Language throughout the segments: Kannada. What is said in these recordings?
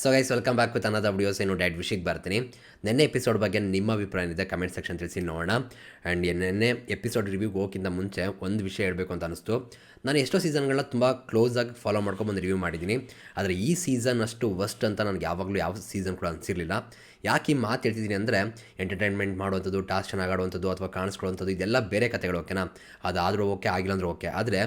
So guys welcome back with another videos ಏನು ಡ್ಯಾಡ್ ವಿಷಿಗೆ ಬರ್ತೀನಿ. ನೆನ್ನೆ ಎಪಿಸೋಡ್ ಬಗ್ಗೆ ನಿಮ್ಮ ಅಭಿಪ್ರಾಯ ಏನಿದೆ ಕಮೆಂಟ್ ಸೆಕ್ಷನ್ ತಿಳಿಸಿ ನೋಡೋಣ. ಆ್ಯಂಡ್ ನೆನ್ನೆ ಎಪಿಸೋಡ್ ರಿವ್ಯೂಗೆ ಹೋಗೋಕ್ಕಿಂತ ಮುಂಚೆ ಒಂದು ವಿಷಯ ಹೇಳಬೇಕು ಅಂತ ಅನಿಸ್ತು. ನಾನು ಎಷ್ಟೋ ಸೀಸನ್ಗಳನ್ನ ತುಂಬ ಕ್ಲೋಸಾಗಿ ಫಾಲೋ ಮಾಡ್ಕೊಂಬಂದು ರಿವ್ಯೂ ಮಾಡಿದ್ದೀನಿ. ಆದರೆ ಈ ಸೀಸನ್ ಅಷ್ಟು ವರ್ಸ್ಟ್ ಅಂತ ನನಗೆ ಯಾವಾಗಲೂ ಯಾವ ಸೀಸನ್ ಕೂಡ ಅನಿಸಿರಲಿಲ್ಲ. ಯಾಕೆ ಈ ಮಾತು ಹೇಳ್ತಿದ್ದೀನಿ ಅಂದರೆ ಎಂಟರ್ಟೈನ್ಮೆಂಟ್ ಮಾಡುವಂಥದ್ದು ಟಾಸ್ಕ್ ಚೆನ್ನಾಗಿ ಆಡುವಂಥದ್ದು ಅಥವಾ ಕಾಣಿಸ್ಕೊಳ್ಳುವಂಥದ್ದು ಇದೆಲ್ಲ ಬೇರೆ ಕಥೆಗಳು ಓಕೆನಾ ಅದಾದರೂ ಓಕೆ ಆಗಿಲ್ಲ ಅಂದ್ರೆ ಓಕೆ ಆದರೆ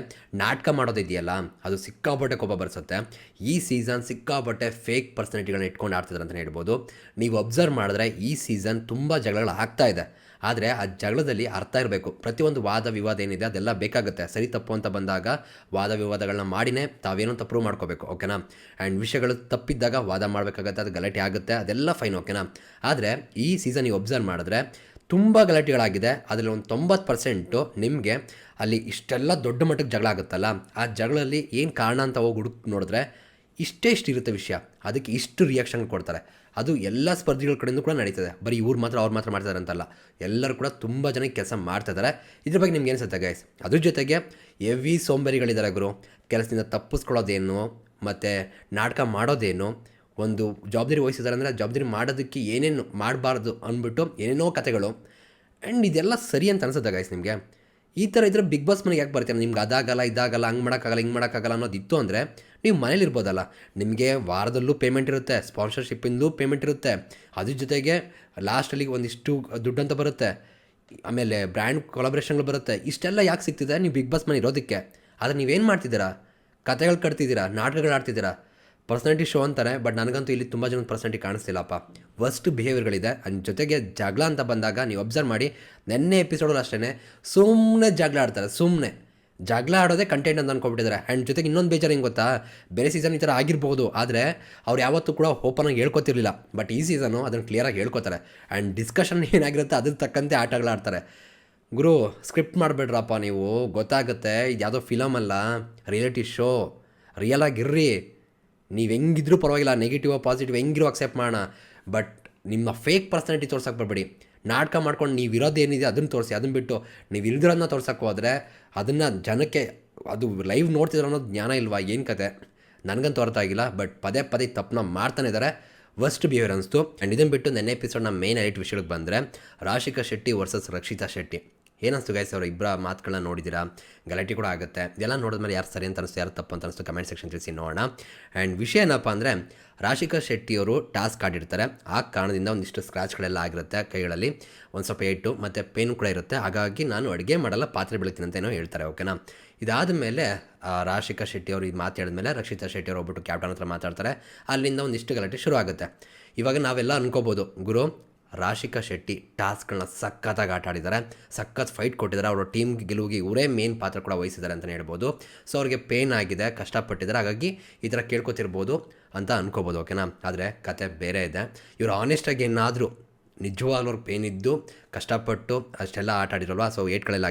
ನಾಟಕ ಮಾಡೋದಿದೆಯಲ್ಲ ಅದು ಸಿಕ್ಕಾಪಟ್ಟೆ ಕೋಪ ಬರ್ಸುತ್ತೆ. ಈ ಸೀಸನ್ ಸಿಕ್ಕಾಪಟ್ಟೆ ಫೇಕ್ ಪರ್ಸನಾಲಿಟಿಗಳನ್ನ ಇಟ್ಕೊಂಡು ಆಡ್ತಿದ್ದಾರೆ ಅಂತಲೇ ಹೇಳ್ಬೋದು. ನೀವು ಅಬ್ಸರ್ವ್ ಮಾಡಿದ್ರೆ ಈ ಸೀಸನ್ ತುಂಬ ಜಗಳಗಳು ಆಗ್ತಾ ಇದೆ. ಆದರೆ ಆ ಜಗಳದಲ್ಲಿ ಅರ್ಥ ಇರಬೇಕು. ಪ್ರತಿಯೊಂದು ವಾದ ವಿವಾದ ಏನಿದೆ ಅದೆಲ್ಲ ಬೇಕಾಗುತ್ತೆ. ಸರಿ, ತಪ್ಪು ಅಂತ ಬಂದಾಗ ವಾದ ವಿವಾದಗಳನ್ನ ಮಾಡಿನೇ ತಾವೇನೋ ಅಂತ ಪ್ರೂವ್ ಮಾಡ್ಕೋಬೇಕು ಓಕೆನಾ ಆ್ಯಂಡ್ ವಿಷಯಗಳು ತಪ್ಪಿದ್ದಾಗ ವಾದ ಮಾಡಬೇಕಾಗತ್ತೆ, ಅದು ಗಲಾಟೆ ಆಗುತ್ತೆ, ಅದೆಲ್ಲ ಫೈನ್ ಓಕೆನಾ ಆದರೆ ಈ ಸೀಸನ್ ನೀವು ಒಬ್ಸರ್ವ್ ಮಾಡಿದ್ರೆ ತುಂಬ ಗಲಾಟೆಗಳಾಗಿದೆ. ಅದರಲ್ಲಿ ಒಂದು ತೊಂಬತ್ತು ಪರ್ಸೆಂಟು ನಿಮಗೆ ಅಲ್ಲಿ ಇಷ್ಟೆಲ್ಲ ದೊಡ್ಡ ಮಟ್ಟಕ್ಕೆ ಜಗಳ ಆಗುತ್ತಲ್ಲ? ಆ ಜಗಳಲ್ಲಿ ಏನು ಕಾರಣ ಅಂತ ಹೋಗಿ ಹುಡುಕ್ ನೋಡಿದ್ರೆ ಇಷ್ಟೇ ಇಷ್ಟು ಇರುತ್ತೆ ವಿಷಯ. ಅದಕ್ಕೆ ಇಷ್ಟು ರಿಯಾಕ್ಷನ್ ಕೊಡ್ತಾರೆ. ಅದು ಎಲ್ಲ ಸ್ಪರ್ಧಿಗಳ ಕಡೆಯಿಂದ ಕೂಡ ನಡೀತದೆ. ಬರೀ ಇವ್ರು ಮಾತ್ರ, ಅವ್ರು ಮಾತ್ರ ಮಾಡ್ತಾರೆ ಅಂತಲ್ಲ ಎಲ್ಲರೂ ಕೂಡ ತುಂಬ ಜನ ಕೆಲಸ ಮಾಡ್ತಿದ್ದಾರೆ ಇದ್ರ. ಬಗ್ಗೆ ನಿಮ್ಗೆ ಅನಿಸುತ್ತೆ ಗೈಸ್ ಅದ್ರ ಜೊತೆಗೆ ಎವಿ ಸೋಂಬೇರಿಗಳಿದ್ದಾರೆ ಗುರು. ಕೆಲಸದಿಂದ ತಪ್ಪಿಸ್ಕೊಳ್ಳೋದೇನು, ಮತ್ತು ನಾಟಕ ಮಾಡೋದೇನು, ಒಂದು ಜವಾಬ್ದಾರಿ ವಹಿಸಿದ್ದಾರೆ ಅಂದರೆ ಜವಾಬ್ದಾರಿ ಮಾಡೋದಕ್ಕೆ ಏನೇನು ಮಾಡಬಾರ್ದು ಅಂದ್ಬಿಟ್ಟು ಏನೇನೋ ಕಥೆಗಳು. ಆ್ಯಂಡ್ ಇದೆಲ್ಲ ಸರಿ ಅಂತ ಅನಿಸುತ್ತೆ ಗೈಸ್ ನಿಮಗೆ? ಈ ಥರ ಇದ್ರೆ ಬಿಗ್ ಬಾಸ್ ಮನೆಗೆ ಯಾಕೆ ಬರ್ತೀರ ನಿಮ್ಗೆ ಅದಾಗಲ್ಲ, ಇದಾಗಲ್ಲ, ಹಂಗೆ ಮಾಡೋಕ್ಕಾಗಲ್ಲ, ಹಿಂಗೆ ಮಾಡೋಕ್ಕಾಗಲ್ಲ ಅನ್ನೋದು ಇತ್ತು ಅಂದರೆ ನೀವು ಮನೇಲಿ ಇರ್ಬೋದಲ್ಲ. ನಿಮಗೆ ವಾರದಲ್ಲೂ ಪೇಮೆಂಟ್ ಇರುತ್ತೆ ಸ್ಪಾನ್ಸರ್ಶಿಪ್ಪಿಂದು ಪೇಮೆಂಟ್ ಇರುತ್ತೆ. ಅದ್ರ ಜೊತೆಗೆ ಲಾಸ್ಟಲ್ಲಿ ಒಂದಿಷ್ಟು ದುಡ್ಡು ಅಂತ ಬರುತ್ತೆ. ಆಮೇಲೆ ಬ್ರ್ಯಾಂಡ್ ಕೊಲಾಬ್ರೇಷನ್ಗಳು ಬರುತ್ತೆ. ಇಷ್ಟೆಲ್ಲ ಯಾಕೆ ಸಿಗ್ತಿದೆ? ನೀವು ಬಿಗ್ ಬಾಸ್ ಮನೆ ಇರೋದಕ್ಕೆ. ಆದರೆ ನೀವೇನು ಮಾಡ್ತಿದ್ದೀರಾ? ಕತೆಗಳು ಕಟ್ತಿದ್ದೀರಾ? ನಾಟಕಗಳು ಆಡ್ತಿದ್ದೀರಾ? ಪರ್ಸನಾಲಿಟಿ ಶೋ ಅಂತಾರೆ ಬಟ್ ನನಗಂತೂ ಇಲ್ಲಿ ತುಂಬ ಜನ ಪರ್ಸನಾಲಿಟಿ ಕಾಣಿಸ್ತಿಲ್ಲಪ್ಪ. ವರ್ಸ್ಟ್ ಬಿಹೇವಿಯರ್ಗಳಿದೆ ಅದ್ರ ಜೊತೆಗೆ ಜಗಳ ಅಂತ ಬಂದಾಗ ನೀವು ಅಬ್ಸರ್ವ್ ಮಾಡಿ, ನೆನ್ನೆ ಎಪಿಸೋಡಲ್ಲಿ ಅಷ್ಟೇ ಸುಮ್ಮನೆ ಜಗಳ ಆಡ್ತಾರೆ ಸುಮ್ಮನೆ ಜಗಳ ಆಡೋದೇ ಕಂಟೆಂಟ್ ಅಂತ ಅಂದ್ಕೊಬಿಟ್ಟಿದ್ದಾರೆ ಆ್ಯಂಡ್ ಜೊತೆಗೆ ಇನ್ನೊಂದು ಬೇಜಾರು ಹೆಂಗೆ ಗೊತ್ತಾ? ಬೇರೆ ಸೀಸನ್ ಈ ಥರ ಆಗಿರ್ಬೋದು. ಆದರೆ ಅವ್ರು ಯಾವತ್ತೂ ಕೂಡ ಓಪನಾಗಿ ಹೇಳ್ಕೊತಿರ್ಲಿಲ್ಲ. ಬಟ್ ಈ ಸೀಸನು ಅದನ್ನು ಕ್ಲಿಯರಾಗಿ ಹೇಳ್ಕೊತಾರೆ. ಆ್ಯಂಡ್ ಡಿಸ್ಕಷನ್ ಏನಾಗಿರುತ್ತೆ, ಅದ್ರ ತಕ್ಕಂತೆ ಆಟಗಳಾಡ್ತಾರೆ ಗುರು ಸ್ಕ್ರಿಪ್ಟ್ ಮಾಡಬೇಡ್ರಪ್ಪ ನೀವು. ಗೊತ್ತಾಗುತ್ತೆ. ಇದು ಯಾವುದೋ ಫಿಲಮ್ ಅಲ್ಲ. ರಿಯಾಲಿಟಿ ಶೋ ರಿಯಲ್ ಆಗಿರ್ರಿ. ನೀವು ಹೆಂಗಿದ್ರೂ ಪರವಾಗಿಲ್ಲ ನೆಗೆಟಿವ್ ಪಾಸಿಟಿವ್ ಹೆಂಗಿರೋ ಅಕ್ಸೆಪ್ಟ್ ಮಾಡೋಣ. ಬಟ್ ನಿಮ್ಮ ಫೇಕ್ ಪರ್ಸನಾಲಿಟಿ ತೋರ್ಸಕ್ಕೆ ಬರಬೇಡಿ. ನಾಟಕ ಮಾಡ್ಕೊಂಡು ನೀವು ಇರೋದು ಏನಿದೆ ಅದನ್ನು ತೋರಿಸಿ, ಅದನ್ನು ಬಿಟ್ಟು ನೀವು ಇಲ್ದಿರೋದನ್ನ ತೋರ್ಸಕ್ಕೆ ಹೋದರೆ ಅದನ್ನು ಜನಕ್ಕೆ ಅದು ಲೈವ್ ನೋಡ್ತಿದ್ರು ಅನ್ನೋದು ಜ್ಞಾನ ಇಲ್ವಾ? ಏನು ಕತೆ? ನನಗಂತೂ ಅರ್ಥ ಆಗಿಲ್ಲ ಬಟ್ ಪದೇ ಪದೇ ತಪ್ಪನ್ನ ಮಾಡ್ತಾನೆ ಇದ್ದಾರೆ ವರ್ಸ್ಟ್ ಬಿಹೇವಿಯರ್ ಅನಿಸ್ತು. ಆ್ಯಂಡ್ ಇದನ್ನು ಬಿಟ್ಟು ನೆನ್ನೆ ಎಪಿಸೋಡ್ನ ಮೇನ್ ಐಟ್ ವಿಷಯಕ್ಕೆ ಬಂದರೆ ರಾಶಿಕಾ ಶೆಟ್ಟಿ ವರ್ಸಸ್ ರಕ್ಷಿತಾ ಶೆಟ್ಟಿ. ಏನಿಸ್ತು ಗೈಸ್ ಅವರು ಇಬ್ಬರ ಮಾತುಗಳನ್ನ ನೋಡಿದ್ದೀರಾ? ಗಲಾಟೆ ಕೂಡ ಆಗುತ್ತೆ. ಇದೆಲ್ಲ ನೋಡಿದ್ಮೇಲೆ ಯಾರು ಸರಿ ಅಂತ ಅನಿಸ್ತು, ಯಾರು ತಪ್ಪು ಅಂತ ಅನಿಸ್ತು ಕಮೆಂಟ್ ಸೆಕ್ಷನ್ ತಿಳಿಸಿ ನೋಡೋಣ. ಆ್ಯಂಡ್ ವಿಷಯ ಏನಪ್ಪ ಅಂದರೆ, ರಾಶಿಕಾ ಶೆಟ್ಟಿಯವರು ಟಾಸ್ಕ್ ಆಡಿರ್ತಾರೆ. ಆ ಕಾರಣದಿಂದ ಒಂದಿಷ್ಟು ಸ್ಕ್ರಾಚ್ಗಳೆಲ್ಲ ಆಗಿರುತ್ತೆ ಕೈಗಳಲ್ಲಿ. ಒಂದು ಸ್ವಲ್ಪ ಏಟು, ಮತ್ತು ಪೇನ್ ಕೂಡ ಇರುತ್ತೆ. ಹಾಗಾಗಿ ನಾನು ಅಡುಗೆ ಮಾಡಲ್ಲ, ಪಾತ್ರೆ ಬೆಳಿತೀನಿ ಅಂತ ಏನೋ ಹೇಳ್ತಾರೆ ಓಕೆನಾ ಇದಾದ ಮೇಲೆ ರಾಶಿಕಾ ಶೆಟ್ಟಿ ಅವರು ಇದು ಮಾತಾಡಿದ್ಮೇಲೆ ರಕ್ಷಿತಾ ಶೆಟ್ಟಿ ಅವರು ಹೋಗ್ಬಿಟ್ಟು ಕ್ಯಾಪ್ಟನ್ ಹತ್ರ ಮಾತಾಡ್ತಾರೆ. ಅಲ್ಲಿಂದ ಒಂದಿಷ್ಟು ಗಲಾಟೆ ಶುರು ಆಗುತ್ತೆ ಇವಾಗ ನಾವೆಲ್ಲ ಅನ್ಕೋಬೋದು, ಗುರು ರಾಶಿಕಾ ಶೆಟ್ಟಿ ಟಾಸ್ಕ್ಗಳನ್ನ ಸಖತ್ತಾಗಿ ಆಟ ಆಡಿದ್ದಾರೆ. ಸಖತ್ ಫೈಟ್ ಕೊಟ್ಟಿದ್ದಾರೆ. ಅವರ ಟೀಮ್ ಗೆಲುವಿಗೆ ಇವರೇ ಮೇನ್ ಪಾತ್ರ ಕೂಡ ವಹಿಸಿದ್ದಾರೆ ಅಂತಲೇ ಹೇಳ್ಬೋದು. ಸೊ, ಅವ್ರಿಗೆ ಪೇನ್ ಆಗಿದೆ, ಕಷ್ಟಪಟ್ಟಿದ್ದಾರೆ. ಹಾಗಾಗಿ ಈ ಥರ ಕೇಳ್ಕೊತಿರ್ಬೋದು ಅಂತ ಅನ್ಕೋಬೋದು, ಓಕೆನಾ? ಆದರೆ ಕತೆ ಬೇರೆ ಇದೆ. ಇವರು ಆನೆಸ್ಟಾಗಿ ಏನಾದರೂ ನಿಜವಾಗ್ಲೂ ಅವ್ರಿಗೆ ಪೇನ್ ಇದ್ದು ಕಷ್ಟಪಟ್ಟು ಅಷ್ಟೆಲ್ಲ ಆಟ ಆಡಿರಲ್ವಾ ಸೊ ಏಟ್ಗಳೆಲ್ಲ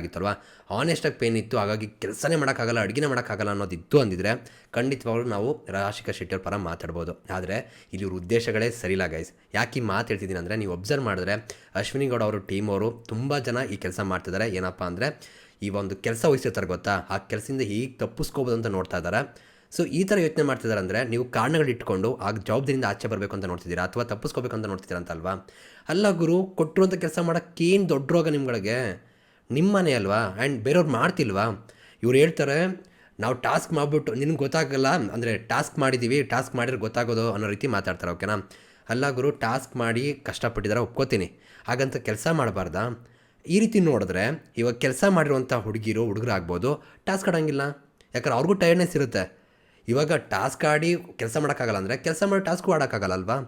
ಆನೆಸ್ಟಾಗಿ ಪೇನ್ ಇತ್ತು. ಹಾಗಾಗಿ ಕೆಲಸನೇ ಮಾಡೋಕ್ಕಾಗಲ್ಲ, ಅಡುಗೆನೇ ಮಾಡೋಕ್ಕಾಗಲ್ಲ ಅನ್ನೋದಿತ್ತು ಅಂದಿದ್ರೆ ಖಂಡಿತವಾಗ್ಲೂ ನಾವು ರಾಶಿಕಾ ಶೆಟ್ಟಿಯವ್ರ ಪರ ಮಾತಾಡ್ಬೋದು. ಆದರೆ ಇಲ್ಲಿ ಇವ್ರ ಉದ್ದೇಶಗಳೇ ಸರಿಯಿಲ್ಲ ಗೈಸ್ ಯಾಕೆ ಈ ಮಾತು ಹೇಳ್ತಿದ್ದೀನಿ ಅಂದರೆ ನೀವು ಒಬ್ಸರ್ವ್ ಮಾಡಿದ್ರೆ ಅಶ್ವಿನಿ ಗೌಡ ಅವರು ಟೀಮ್ ಅವರು ತುಂಬ ಜನ ಈ ಕೆಲಸ ಮಾಡ್ತಿದ್ದಾರೆ ಏನಪ್ಪ ಅಂದರೆ ಈ ಒಂದು ಕೆಲಸ ವಹಿಸಿರ್ತಾರೆ ಗೊತ್ತಾ? ಆ ಕೆಲಸದಿಂದ ಹೀಗೆ ತಪ್ಪಿಸ್ಕೋಬೋದು ಅಂತ ನೋಡ್ತಾ ಇದ್ದಾರೆ. ಸೊ ಈ ಥರ ಯೋಚನೆ ಮಾಡ್ತಿದ್ದಾರೆ ಅಂದರೆ ನೀವು ಕಾರಣಗಳು ಇಟ್ಕೊಂಡು ಆ ಜವಾಬ್ದಾರಿಯಿಂದ ಆಚೆ ಬರಬೇಕು ಅಂತ ನೋಡ್ತಿದ್ದೀರಾ? ಅಥವಾ ತಪ್ಪಿಸ್ಕೋಬೇಕು ಅಂತ ನೋಡ್ತಿದ್ದೀರಾ ಅಂತಲ್ವಾ ಅಲ್ಲ ಗುರು, ಕೊಟ್ಟಿರುವಂಥ ಕೆಲಸ ಮಾಡೋಕ್ಕೇನು ದೊಡ್ಡ ರೋಗ ನಿಮ್ಗಳಿಗೆ? ನಿಮ್ಮನೆ ಅಲ್ವಾ? ಆ್ಯಂಡ್ ಬೇರೆಯವ್ರು ಮಾಡ್ತಿಲ್ವಾ? ಇವ್ರು ಹೇಳ್ತಾರೆ, ನಾವು ಟಾಸ್ಕ್ ಮಾಡಿಬಿಟ್ಟು, ನಿನಗೆ ಗೊತ್ತಾಗಲ್ಲ, ಅಂದರೆ ಟಾಸ್ಕ್ ಮಾಡಿದ್ದೀವಿ ಟಾಸ್ಕ್ ಮಾಡಿದ್ರೆ ಗೊತ್ತಾಗೋದು ಅನ್ನೋ ರೀತಿ ಮಾತಾಡ್ತಾರೆ ಓಕೆನಾ ಅಲ್ಲ ಗುರು, ಟಾಸ್ಕ್ ಮಾಡಿ ಕಷ್ಟಪಟ್ಟಿದ್ದಾರೆ ಒಪ್ಕೋತೀನಿ. ಹಾಗಂತ ಕೆಲಸ ಮಾಡಬಾರ್ದ? ಈ ರೀತಿ ನೋಡಿದ್ರೆ, ಇವಾಗ ಕೆಲಸ ಮಾಡಿರುವಂಥ ಹುಡುಗಿರು, ಹುಡುಗರು ಆಗ್ಬೋದು, ಟಾಸ್ಕ್ ಆಡೋಂಗಿಲ್ಲ. ಯಾಕಂದ್ರೆ ಅವ್ರಿಗೂ ಟೈರ್ಡ್ನೆಸ್ ಇರುತ್ತೆ. ಇವಾಗ ಟಾಸ್ಕ್ ಆಡಿ ಕೆಲಸ ಮಾಡೋಕ್ಕಾಗಲ್ಲ ಅಂದರೆ, ಕೆಲಸ ಮಾಡಿ ಟಾಸ್ಕು ಆಡೋಕ್ಕಾಗಲ್ಲ ಅಲ್ವಾ?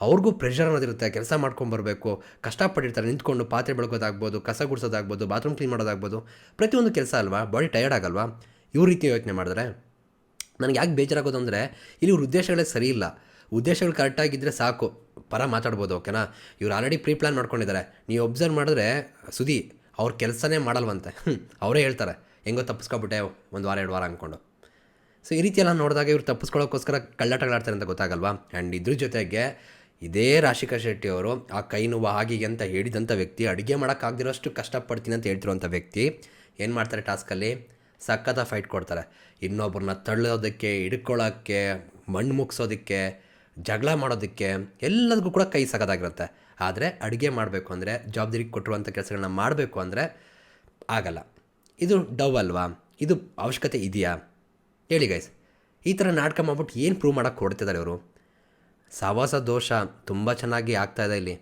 ಅವ್ರಿಗೂ ಪ್ರೆಷರ್ ಅನ್ನೋದಿರುತ್ತೆ. ಕೆಲಸ ಮಾಡ್ಕೊಂಬರ್ಬೇಕು ಕಷ್ಟಪಟ್ಟಿರ್ತಾರೆ. ನಿಂತ್ಕೊಂಡು ಪಾತ್ರೆ ಬೆಳಗೋದಾಗ್ಬೋದು ಕಸ ಗುಡಿಸೋದಾಗ್ಬೋದು ಬಾತ್ರೂಮ್ ಕ್ಲೀನ್ ಮಾಡೋದಾಗ್ಬೋದು. ಪ್ರತಿಯೊಂದು ಕೆಲಸ ಅಲ್ವಾ? ಬಾಡಿ ಟಯರ್ಡ್ ಆಗಲ್ವಾ? ಇವ್ರ ರೀತಿ ಯೋಚನೆ ಮಾಡಿದ್ರೆ ನನಗೆ ಯಾಕೆ ಬೇಜಾರಾಗೋದು ಅಂದರೆ ಇಲ್ಲಿ ಇವ್ರ ಉದ್ದೇಶಗಳೇ ಸರಿ ಇಲ್ಲ. ಉದ್ದೇಶಗಳು ಕರೆಕ್ಟಾಗಿದ್ದರೆ ಸಾಕು. ಪರ ಮಾತಾಡ್ಬೋದು ಓಕೆನಾ ಇವ್ರು ಆಲ್ರೆಡಿ ಪ್ರೀ ಪ್ಲ್ಯಾನ್ ಮಾಡ್ಕೊಂಡಿದ್ದಾರೆ. ನೀವು ಒಬ್ಸರ್ವ್ ಮಾಡಿದ್ರೆ ಸುದಿ ಅವ್ರ ಕೆಲಸನೇ ಮಾಡಲ್ವಂತೆ. ಅವರೇ ಹೇಳ್ತಾರೆ. ಹೆಂಗೋ ತಪ್ಪಿಸ್ಕೊಬಿಟ್ಟೆ ಒಂದು ವಾರ, ಎರಡು ವಾರ ಅಂದ್ಕೊಂಡು ಸೊ ಈ ರೀತಿಯೆಲ್ಲ ನೋಡಿದಾಗ ಇವ್ರು ತಪ್ಪಿಸ್ಕೊಳ್ಳೋಕ್ಕೋಸ್ಕರ ಕಳ್ಳಾಟಗಳಾಡ್ತಾರೆ ಅಂತ ಗೊತ್ತಾಗಲ್ವಾ? ಆ್ಯಂಡ್ ಇದ್ರ ಜೊತೆಗೆ ಇದೇ ರಾಶಿಕಾ ಶೆಟ್ಟಿ ಅವರು, ಆ ಕೈ ನೋವು ಹಾಗೆ ಅಂತ ಹೇಳಿದಂಥ ವ್ಯಕ್ತಿ ಅಡುಗೆ ಮಾಡೋಕ್ಕಾಗದಿರೋಷ್ಟು ಕಷ್ಟಪಡ್ತೀನಿ ಅಂತ ಹೇಳ್ತಿರೋಂಥ ವ್ಯಕ್ತಿ ಏನು ಮಾಡ್ತಾರೆ ಟಾಸ್ಕಲ್ಲಿ ಸಖತ್ತ ಫೈಟ್ ಕೊಡ್ತಾರೆ. ಇನ್ನೊಬ್ಬರನ್ನ ತಳ್ಳೋದಕ್ಕೆ ಹಿಡ್ಕೊಳ್ಳೋಕ್ಕೆ ಮಣ್ಣು ಮುಗಿಸೋದಕ್ಕೆ, ಜಗಳ ಮಾಡೋದಕ್ಕೆ ಎಲ್ಲದಕ್ಕೂ ಕೂಡ ಕೈ ಸಗದಾಗಿರುತ್ತೆ ಆದರೆ ಅಡುಗೆ ಮಾಡಬೇಕು ಅಂದರೆ ಜವಾಬ್ದಾರಿ ಕೊಟ್ಟಿರುವಂಥ ಕೆಲಸಗಳನ್ನ ಮಾಡಬೇಕು ಅಂದರೆ ಆಗಲ್ಲ. ಇದು ಡವ್ ಅಲ್ವಾ? ಇದು ಅವಶ್ಯಕತೆ ಇದೆಯಾ? ಹೇಳಿ ಗೈಸ್ ಈ ಥರ ನಾಟಕ ಮಾಡ್ಬಿಟ್ಟು ಏನು ಪ್ರೂವ್ ಮಾಡೋಕ್ಕೆ ಕೊಡ್ತಿದ್ದಾರೆ ಇವರು? ಸಹವಾಸ ದೋಷ ತುಂಬ ಚೆನ್ನಾಗಿ ಆಗ್ತಾ ಇದೆ ಇಲ್ಲಿ.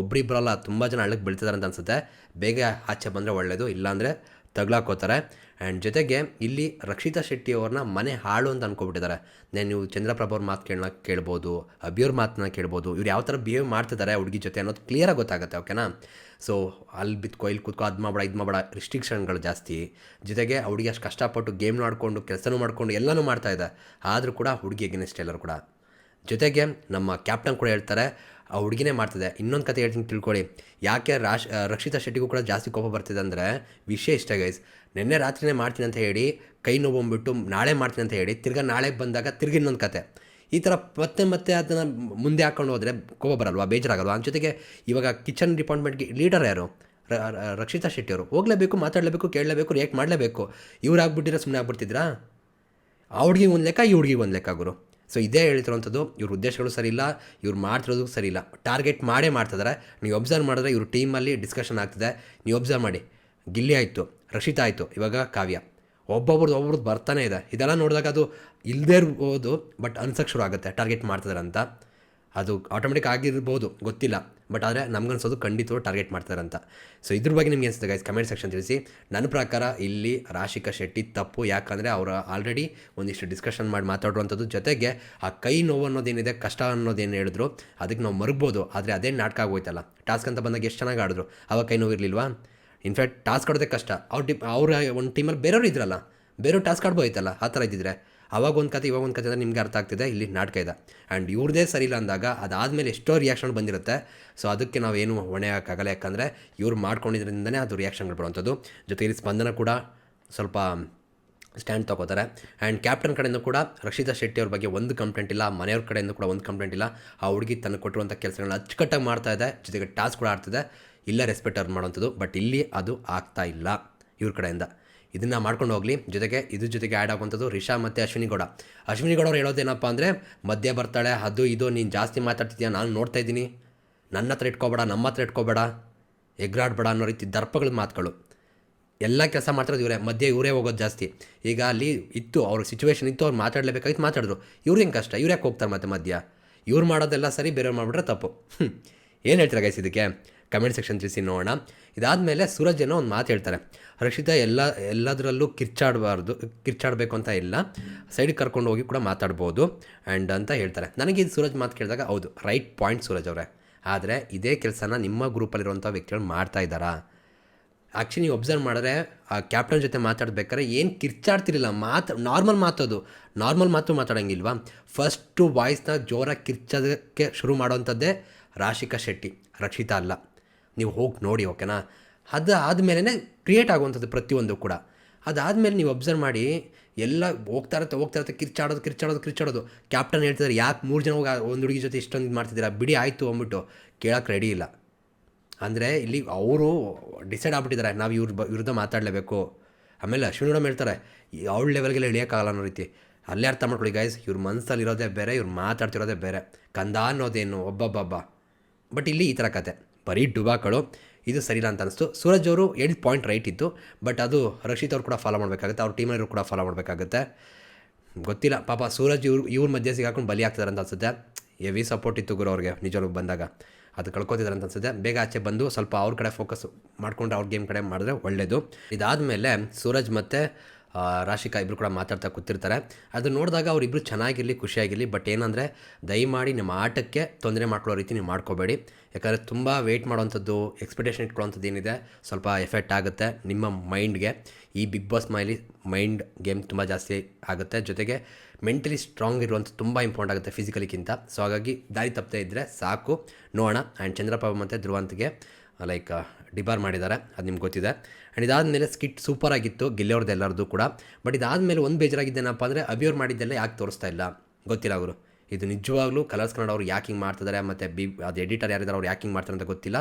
ಒಬ್ರಿಬ್ಬರಲ್ಲ ತುಂಬ ಜನ ಹಳ್ಳಕ್ಕೆ ಬೀಳ್ತಿದ್ದಾರೆ ಅಂತ ಅನ್ಸುತ್ತೆ. ಬೇಗ ಆಚೆ ಬಂದರೆ ಒಳ್ಳೆಯದು ಇಲ್ಲಾಂದರೆ ತಗ್ಲಾಕೋತಾರೆ ಆ್ಯಂಡ್ ಜೊತೆಗೆ ಇಲ್ಲಿ ರಕ್ಷಿತಾ ಶೆಟ್ಟಿ ಅವ್ರನ್ನ ಮನೆ ಹಾಳು ಅಂತ ಅಂದ್ಕೊಬಿಟ್ಟಿದ್ದಾರೆ ನಾನು ನೀವು ಚಂದ್ರಪ್ರಭ ಅವ್ರ ಮಾತು ಕೇಳೋಣ ಕೇಳ್ಬೋದು ಅಭಿಯವ್ರ ಮಾತನ್ನ ಕೇಳ್ಬೋದು, ಇವ್ರು ಯಾವ ಥರ ಬಿಹೇವ್ ಮಾಡ್ತಿದ್ದಾರೆ ಹುಡುಗಿ ಜೊತೆ ಅನ್ನೋದು ಕ್ಲಿಯರಾಗಿ ಗೊತ್ತಾಗುತ್ತೆ ಓಕೆನಾ ಸೊ ಅಲ್ಲಿ ಬಿತ್ಕೋ ಇಲ್ಲಿ ಕೂತ್ಕೋ, ಅದು ಮಾಡಬೇಡ, ಇದು ಮಾಡಬೇಡ ರಿಸ್ಟ್ರಿಕ್ಷನ್ಗಳು ಜಾಸ್ತಿ. ಜೊತೆಗೆ ಹುಡುಗಿ ಅಷ್ಟು ಕಷ್ಟಪಟ್ಟು ಗೇಮ್ ಆಡ್ಕೊಂಡು, ಕೆಲಸನೂ ಮಾಡ್ಕೊಂಡು ಎಲ್ಲನೂ ಮಾಡ್ತಾ ಇದೆ. ಆದರೂ ಕೂಡ ಹುಡುಗಿ ಎಗೇನೆಸ್ಟ್ ಎಲ್ಲರೂ ಕೂಡ. ಜೊತೆಗೆ ನಮ್ಮ ಕ್ಯಾಪ್ಟನ್ ಕೂಡ ಹೇಳ್ತಾರೆ, ಆ ಹುಡುಗಿನೇ ಮಾಡ್ತಿದೆ. ಇನ್ನೊಂದು ಕತೆ ಹೇಳ್ತೀನಿ, ತಿಳ್ಕೊಳ್ಳಿ. ಯಾಕೆ ರಾಶ್ ರಕ್ಷಿತಾ ಶೆಟ್ಟಿಗೂ ಕೂಡ ಜಾಸ್ತಿ ಕೋಪ ಬರ್ತಿದೆ ಅಂದರೆ ವಿಷಯ ಇಷ್ಟ ಗೈಸ್ ನಿನ್ನೆ ರಾತ್ರಿನೇ ಮಾಡ್ತೀನಿ ಅಂತ ಹೇಳಿ ಕೈ ನೋವು ಬಂದ್ಬಿಟ್ಟು ನಾಳೆ ಮಾಡ್ತೀನಿ ಅಂತ ಹೇಳಿ ತಿರ್ಗಾ ನಾಳೆ ಬಂದಾಗ ತಿರ್ಗಿ ಇನ್ನೊಂದು ಕತೆ. ಈ ಥರ ಮತ್ತೆ ಮತ್ತೆ ಅದನ್ನು ಮುಂದೆ ಹಾಕ್ಕೊಂಡು ಹೋದರೆ ಕೋಪ ಬರಲ್ವಾ? ಬೇಜಾರಾಗಲ್ವಾ? ಅದ್ರ ಜೊತೆಗೆ ಇವಾಗ ಕಿಚನ್ ಡಿಪಾರ್ಟ್ಮೆಂಟ್ಗೆ ಲೀಡರ್ ಯಾರು? ರಕ್ಷಿತಾ ಶೆಟ್ಟಿ ಅವರು. ಹೋಗಲೇಬೇಕು, ಮಾತಾಡಲೇಬೇಕು, ಕೇಳಲೇಬೇಕು ರಿಯಾಕ್ಟ್ ಮಾಡಲೇಬೇಕು. ಇವ್ರು ಆಗ್ಬಿಟ್ಟಿದ್ರೆ ಸುಮ್ಮನೆ ಆಗ್ಬಿಡ್ತಿದ್ರಾ ಆ ಹುಡುಗಿಗೆ ಒಂದು ಲೆಕ್ಕ, ಈ ಹುಡುಗಿಗೆ ಒಂದು ಲೆಕ್ಕ ಗುರು. ಸೊ ಇದೇ ಹೇಳ್ತಿರೋವಂಥದ್ದು, ಇವ್ರ ಉದ್ದೇಶಗಳು ಸರಿ ಇಲ್ಲ ಇವ್ರು ಮಾಡ್ತಿರೋದು ಸರಿ ಇಲ್ಲ ಟಾರ್ಗೆಟ್ ಮಾಡೇ ಮಾಡ್ತಿದ್ದಾರೆ ನೀವು ಅಬ್ಸರ್ವ್ ಮಾಡಿದ್ರೆ ಇವ್ರ ಟೀಮಲ್ಲಿ ಡಿಸ್ಕಷನ್ ಆಗ್ತಿದೆ. ನೀವು ಅಬ್ಸರ್ವ್ ಮಾಡಿ. ಗಿಲ್ಲಿ ಆಯಿತು, ರಕ್ಷಿತ ಆಯಿತು, ಇವಾಗ ಕಾವ್ಯ. ಒಬ್ಬೊಬ್ರದ್ದು ಒಬ್ಬೊಬ್ರದ್ದು ಬರ್ತಾನೆ ಇದೆ. ಇದೆಲ್ಲ ನೋಡಿದಾಗ ಅದು ಇಲ್ಲದೇ ಇರ್ಬೋದು ಬಟ್ ಅನ್ಸಕ್ಕೆ ಶುರು ಆಗುತ್ತೆ. ಟಾರ್ಗೆಟ್ ಮಾಡ್ತಿದ್ದಾರೆ ಅಂತ. ಅದು ಆಟೋಮೆಟಿಕ್ ಆಗಿರ್ಬೋದು, ಗೊತ್ತಿಲ್ಲ. ಬಟ್ ಆದರೆ ನಮ್ಗನ್ಸೋದು ಖಂಡಿತವಾಗಿ ಟಾರ್ಗೆಟ್ ಮಾಡ್ತಾರೆ ಅಂತ ಸೊ ಇದ್ರ ಬಗ್ಗೆ ನಿಮ್ಗೆ ಅನಿಸುತ್ತೆ ಗೈಸ್ ಕಮೆಂಟ್ ಸೆಕ್ಷನ್ ತಿಳಿಸಿ. ನನ್ನ ಪ್ರಕಾರ ಇಲ್ಲಿ ರಾಶಿಕಾ ಶೆಟ್ಟಿ ತಪ್ಪು. ಯಾಕಂದರೆ ಅವರು ಆಲ್ರೆಡಿ ಒಂದಿಷ್ಟು ಡಿಸ್ಕಷನ್ ಮಾಡಿ ಮಾತಾಡುವಂಥದ್ದು ಜೊತೆಗೆ ಆ ಕೈ ನೋವು ಅನ್ನೋದೇನಿದೆ, ಕಷ್ಟ ಅನ್ನೋದೇನು ಹೇಳಿದ್ರು, ಅದಕ್ಕೆ ನಾವು ಮರುಗ್ಬೋದು. ಆದರೆ ಅದೇ ನಾಟಕ ಆಗೋಯ್ತಲ್ಲ. ಟಾಸ್ಕ್ ಅಂತ ಬಂದಾಗ ಎಷ್ಟು ಚೆನ್ನಾಗಿ ಆಡಿದ್ರು. ಅವಾಗ ಕೈ ನೋವು ಇರಲಿಲ್ವಾ? ಇನ್ಫ್ಯಾಕ್ಟ್ ಟಾಸ್ಕ್ ಕೊಡೋದೇ ಕಷ್ಟ. ಅವ್ರ ಟಿ ಅವ್ರ ಒಂದು ಟೀಮಲ್ಲಿ ಬೇರೆಯವ್ರು ಇದ್ರಲ್ಲ. ಬೇರೆಯವ್ರು ಟಾಸ್ಕ್ ಆಡ್ಬೋಯ್ತಲ್ಲ? ಆ ಥರ ಇದ್ದಿದ್ರೆ. ಅವಾಗ ಒಂದು ಕತೆ, ಇವಾಗ ಒಂದು ಕತೆ ಅಂದರೆ ನಿಮಗೆ ಅರ್ಥ ಆಗ್ತಿದೆ, ಇಲ್ಲಿ ನಾಟಕ ಇದೆ. ಆ್ಯಂಡ್ ಇವ್ರದೇ ಸರಿ ಇಲ್ಲ ಅಂದಾಗ ಅದಾದಮೇಲೆ ಎಷ್ಟೋ ರಿಯಾಕ್ಷನ್ ಬಂದಿರುತ್ತೆ. ಸೊ ಅದಕ್ಕೆ ನಾವೇನು ಹೊಣೆ ಹಾಕಾಗಲ್ಲ ಯಾಕಂದರೆ ಇವ್ರು ಮಾಡ್ಕೊಂಡಿದ್ರಿಂದನೇ ಅದು ರಿಯಾಕ್ಷನ್ಗಳು ಬರುವಂಥದ್ದು. ಜೊತೆಗೆ ಸ್ಪಂದನ ಕೂಡ ಸ್ವಲ್ಪ ಸ್ಟ್ಯಾಂಡ್ ತೊಗೋತಾರೆ. ಆ್ಯಂಡ್ ಕ್ಯಾಪ್ಟನ್ ಕಡೆಯಿಂದ ಕೂಡ ರಕ್ಷಿತಾ ಶೆಟ್ಟಿ ಅವ್ರ ಬಗ್ಗೆ ಒಂದು ಕಂಪ್ಲೇಂಟ್ ಇಲ್ಲ, ಮನೆಯವ್ರ ಕಡೆಯಿಂದ ಕೂಡ ಒಂದು ಕಂಪ್ಲೇಂಟ್ ಇಲ್ಲ. ಆ ಹುಡುಗಿ ತನಗೆ ಕೊಟ್ಟಿರುವಂಥ ಕೆಲಸಗಳನ್ನ ಅಚ್ಚುಕಟ್ಟಾಗಿ ಮಾಡ್ತಾ ಇದೆ, ಜೊತೆಗೆ ಟಾಸ್ಕ್ ಕೂಡ ಆಡ್ತಿದೆ. ಇಲ್ಲ ರೆಸ್ಪೆಕ್ಟ್ ಅವ್ರು ಮಾಡೋವಂಥದ್ದು ಬಟ್ ಇಲ್ಲಿ ಅದು ಆಗ್ತಾ ಇಲ್ಲ ಇವ್ರ ಕಡೆಯಿಂದ. ಇದನ್ನು ಮಾಡ್ಕೊಂಡು ಹೋಗಲಿ. ಜೊತೆಗೆ ಇದ್ರ ಜೊತೆಗೆ ಆ್ಯಡ್ ಆಗುವಂಥದ್ದು ರಿಷಾ ಮತ್ತು ಅಶ್ವಿನಿ ಗೌಡ. ಅಶ್ವಿನಿ ಗೌಡ ಅವ್ರು ಹೇಳೋದೇನಪ್ಪ ಅಂದರೆ ಮಧ್ಯೆ ಬರ್ತಾಳೆ, ಅದು ಇದು, ನೀನು ಜಾಸ್ತಿ ಮಾತಾಡ್ತಿದ್ಯಾ, ನಾನು ನೋಡ್ತಾ ಇದ್ದೀನಿ. ನನ್ನ ಹತ್ರ ಇಟ್ಕೋಬೇಡ, ನಮ್ಮ ಹತ್ರ ಇಟ್ಕೋಬೇಡ, ಎಗ್ರಾಡ್ಬೇಡ ಅನ್ನೋ ರೀತಿ ದರ್ಪಗಳ ಮಾತುಗಳು. ಎಲ್ಲ ಕೆಲಸ ಮಾಡ್ತಿರೋದು ಇವರೇ ಮಧ್ಯೆ ಇವರೇ ಹೋಗೋದು ಜಾಸ್ತಿ. ಈಗ ಅಲ್ಲಿ ಇತ್ತು, ಅವ್ರ ಸಿಚುವೇಶನ್ ಇತ್ತು, ಅವ್ರು ಮಾತಾಡಲೇಬೇಕಾಗಿತ್ತು, ಮಾತಾಡಿದ್ರು. ಇವ್ರು ಹೆಂಗೆ ಕಷ್ಟ? ಇವ್ರು ಯಾಕೆ ಹೋಗ್ತಾರೆ ಮತ್ತೆ ಮಧ್ಯ ಇವ್ರು ಮಾಡೋದೆಲ್ಲ ಸರಿ, ಬೇರೆಯವ್ರು ಮಾಡಿಬಿಟ್ರೆ ತಪ್ಪು. ಏನು ಹೇಳ್ತೀರಾ ಗೈಸ್ ಇದಕ್ಕೆ? ಕಮೆಂಟ್ ಸೆಕ್ಷನ್ ತಿಳಿಸಿ ನೋಡೋಣ. ಇದಾದಮೇಲೆ ಸೂರಜ್ ಏನೋ ಒಂದು ಮಾತು ಹೇಳ್ತಾರೆ. ರಕ್ಷಿತಾ, ಎಲ್ಲ, ಎಲ್ಲದರಲ್ಲೂ ಕಿರ್ಚಾಡಬಾರ್ದು, ಕಿರ್ಚಾಡಬೇಕು ಅಂತ ಇಲ್ಲ. ಸೈಡಿಗೆ ಕರ್ಕೊಂಡು ಹೋಗಿ ಕೂಡ ಮಾತಾಡ್ಬೋದು. ಆ್ಯಂಡ್ ಅಂತ ಹೇಳ್ತಾರೆ. ನನಗೆ ಇದು ಸೂರಜ್ ಮಾತು ಕೇಳಿದಾಗ ಹೌದು, ರೈಟ್ ಪಾಯಿಂಟ್ ಸೂರಜ್ ಅವರೇ. ಆದರೆ ಇದೇ ಕೆಲಸನ ನಿಮ್ಮ ಗ್ರೂಪಲ್ಲಿರುವಂಥ ವ್ಯಕ್ತಿಗಳು ಮಾಡ್ತಾ ಇದ್ದಾರಾ? ಆ್ಯಕ್ಚುಲಿ ನೀವು ಒಬ್ಸರ್ವ್ ಮಾಡಿದ್ರೆ ಆ ಕ್ಯಾಪ್ಟನ್ ಜೊತೆ ಮಾತಾಡ್ಬೇಕಾದ್ರೆ ಏನು ಕಿರ್ಚಾಡ್ತಿರಲಿಲ್ಲ. ಮಾತು, ನಾರ್ಮಲ್ ಮಾತೋದು ನಾರ್ಮಲ್ ಮಾತು ಮಾತಾಡೋಂಗಿಲ್ವಾ? ಫಸ್ಟು ವಾಯ್ಸ್ನ ಜೋರಾಗಿ ಕಿರ್ಚೋದಕ್ಕೆ ಶುರು ಮಾಡೋವಂಥದ್ದೇ ರಾಶಿಕಾ ಶೆಟ್ಟಿ, ರಕ್ಷಿತಾ ಅಲ್ಲ. ನೀವು ಹೋಗಿ ನೋಡಿ, ಓಕೆನಾ? ಅದು ಆದಮೇಲೆ ಕ್ರಿಯೇಟ್ ಆಗುವಂಥದ್ದು ಪ್ರತಿಯೊಂದು ಕೂಡ. ಅದಾದಮೇಲೆ ನೀವು ಅಬ್ಸರ್ವ್ ಮಾಡಿ, ಎಲ್ಲ ಹೋಗ್ತಾ ಇರುತ್ತೆ ಹೋಗ್ತಾ ಇರುತ್ತೆ, ಕಿರ್ಚಾಡೋದು ಕಿರ್ಚಾಡೋದು ಕಿರ್ಚಾಡೋದು. ಕ್ಯಾಪ್ಟನ್ ಹೇಳ್ತಿದ್ದಾರೆ ಯಾಕೆ ಮೂರು ಜನ ಹೋಗಿ ಒಂದು ಹುಡುಗಿ ಜೊತೆ ಇಷ್ಟೊಂದು ಮಾಡ್ತಿದ್ದೀರಾ? ಬಿಡಿ, ಆಯಿತು ಅಂದ್ಬಿಟ್ಟು ಕೇಳೋಕೆ ರೆಡಿ ಇಲ್ಲ. ಅಂದರೆ ಇಲ್ಲಿ ಅವರು ಡಿಸೈಡ್ ಆಗ್ಬಿಟ್ಟಿದ್ದಾರೆ, ನಾವು ಇವ್ರ ಬ ವಿರುದ್ಧ ಮಾತಾಡಲೇಬೇಕು. ಆಮೇಲೆ ಅಶ್ವಿನಿ ಮೇಡಮ್ ಹೇಳ್ತಾರೆ, ಅವಳ ಲೆವೆಲ್ಗೆಲ್ಲ ಇಳಿಯೋಕ್ಕಾಗಲ್ಲ ಅನ್ನೋ ರೀತಿ. ಅಲ್ಲೇ ಅರ್ಥ ಮಾಡ್ಕೊಳ್ಳಿ ಗೈಸ್ ಇವ್ರ ಮನಸ್ಸಲ್ಲಿ ಇರೋದೇ ಬೇರೆ, ಇವ್ರು ಮಾತಾಡ್ತಿರೋದೇ ಬೇರೆ. ಕಂದ ಅನ್ನೋದೇನು, ಒಬ್ಬಬ್ಬಬ್ಬ. ಬಟ್ ಇಲ್ಲಿ ಈ ಥರ ಕತೆ. ಬರೀ ಡುಬಾಕಳು. ಇದು ಸರಿಯಿಲ್ಲ ಅಂತ ಅನಿಸ್ತು. ಸೂರಜ್ ಅವರು ಏಳು ಪಾಯಿಂಟ್ ರೈಟ್ ಇತ್ತು. ಬಟ್ ಅದು ರಕ್ಷಿತ್ ಅವ್ರು ಕೂಡ ಫಾಲೋ ಮಾಡಬೇಕಾಗುತ್ತೆ. ಅವ್ರ ಟೀಮಲ್ಲಿರೋ ಕೂಡ ಫಾಲೋ ಮಾಡಬೇಕಾಗುತ್ತೆ. ಗೊತ್ತಿಲ್ಲ. ಪಾಪ ಸೂರಜ್ ಇವ್ರು ಇವ್ರ ಮಧ್ಯೆ ಸಿಗಾಕೊಂಡು ಬಲಿ ಆಗ್ತಿದ್ದಾರೆ ಅಂತ ಅನ್ಸುತ್ತೆ. ಹೆವಿ ಸಪೋರ್ಟ್ ಇತ್ತು ಗುರು ಅವ್ರಿಗೆ, ನಿಜವಾಗ್ಲೂ ಬಂದಾಗ. ಅದು ಕಳ್ಕೊತಿದ್ದಾರೆ ಅಂತ ಅನ್ಸುತ್ತೆ. ಬೇಗ ಆಚೆ ಬಂದು ಸ್ವಲ್ಪ ಅವ್ರ ಕಡೆ ಫೋಕಸ್ ಮಾಡ್ಕೊಂಡು ಅವ್ರ ಗೇಮ್ ಕಡೆ ಮಾಡಿದ್ರೆ ಒಳ್ಳೆಯದು ಇದಾದಮೇಲೆ ಸೂರಜ್ ಮತ್ತು ರಾಶಿಕಾ ಇಬ್ಬರು ಕೂಡ ಮಾತಾಡ್ತಾ ಕೂತಿರ್ತಾರೆ. ಅದು ನೋಡಿದಾಗ ಅವರಿಬ್ಬರು ಚೆನ್ನಾಗಿರಲಿ, ಖುಷಿಯಾಗಿರಲಿ ಬಟ್ ಏನಂದರೆ ದಯಮಾಡಿ ನಿಮ್ಮ ಆಟಕ್ಕೆ ತೊಂದರೆ ಮಾಡ್ಕೊಳ್ಳೋ ರೀತಿ ನೀವು ಮಾಡ್ಕೋಬೇಡಿ. ಯಾಕಂದರೆ ತುಂಬ ವೆಯ್ಟ್ ಮಾಡೋವಂಥದ್ದು ಎಕ್ಸ್ಪೆಕ್ಟೇಷನ್ ಇಟ್ಕೊಳ್ಳೋಂಥದ್ದು ಏನಿದೆ, ಸ್ವಲ್ಪ ಎಫೆಕ್ಟ್ ಆಗುತ್ತೆ ನಿಮ್ಮ ಮೈಂಡ್ಗೆ ಈ ಬಿಗ್ ಬಾಸ್ ಮೈಲಿ ಮೈಂಡ್ ಗೇಮ್ ತುಂಬ ಜಾಸ್ತಿ ಆಗುತ್ತೆ. ಜೊತೆಗೆ ಮೆಂಟಲಿ ಸ್ಟ್ರಾಂಗ್ ಇರುವಂಥ ತುಂಬ ಇಂಪಾರ್ಟೆಂಟ್ ಆಗುತ್ತೆ ಫಿಸಿಕಲಿಗಿಂತ ಸೊ ಹಾಗಾಗಿ ದಾರಿ ತಪ್ಪದೇ ಇದ್ದರೆ ಸಾಕು. ನೋಡೋಣ. ಆ್ಯಂಡ್ ಚಂದ್ರಪ್ಪ ಮತ್ತು ಧ್ರುವಂತ್ಗೆ ಲೈಕ್ ಡಿಬಾರ್ ಮಾಡಿದ್ದಾರೆ. ಅದು ನಿಮ್ಗೆ ಗೊತ್ತಿದೆ. ಆ್ಯಂಡ್ ಇದಾದಮೇಲೆ ಸ್ಕಿಟ್ ಸೂಪರ್ ಆಗಿತ್ತು. ಗೆಲ್ಲೋರ್ದು ಎಲ್ಲರದ್ದು ಕೂಡ. ಬಟ್ ಇದಾದಮೇಲೆ ಒಂದು ಬೇಜಾರಾಗಿದ್ದೇನಪ್ಪ ಅಂದರೆ ಅಭಿಯವ್ರು ಮಾಡಿದ್ದೆಲ್ಲ ಯಾಕೆ ತೋರಿಸ್ತಾ ಇಲ್ಲ? ಗೊತ್ತಿಲ್ಲ ಅವರು ಇದು ನಿಜವಾಗ್ಲೂ ಕಲರ್ಸ್ ಕನ್ನಡ ಅವ್ರು ಯಾಕೆ ಹಿಂಗೆ ಮಾಡ್ತಿದ್ದಾರೆ ಮತ್ತು ಬಿ, ಅದು ಎಡಿಟರ್ ಯಾರಿದ್ದಾರೆ ಅವ್ರು ಯಾಕೆ ಹಿಂಗೆ ಮಾಡ್ತಾರೆ ಅಂತ ಗೊತ್ತಿಲ್ಲ.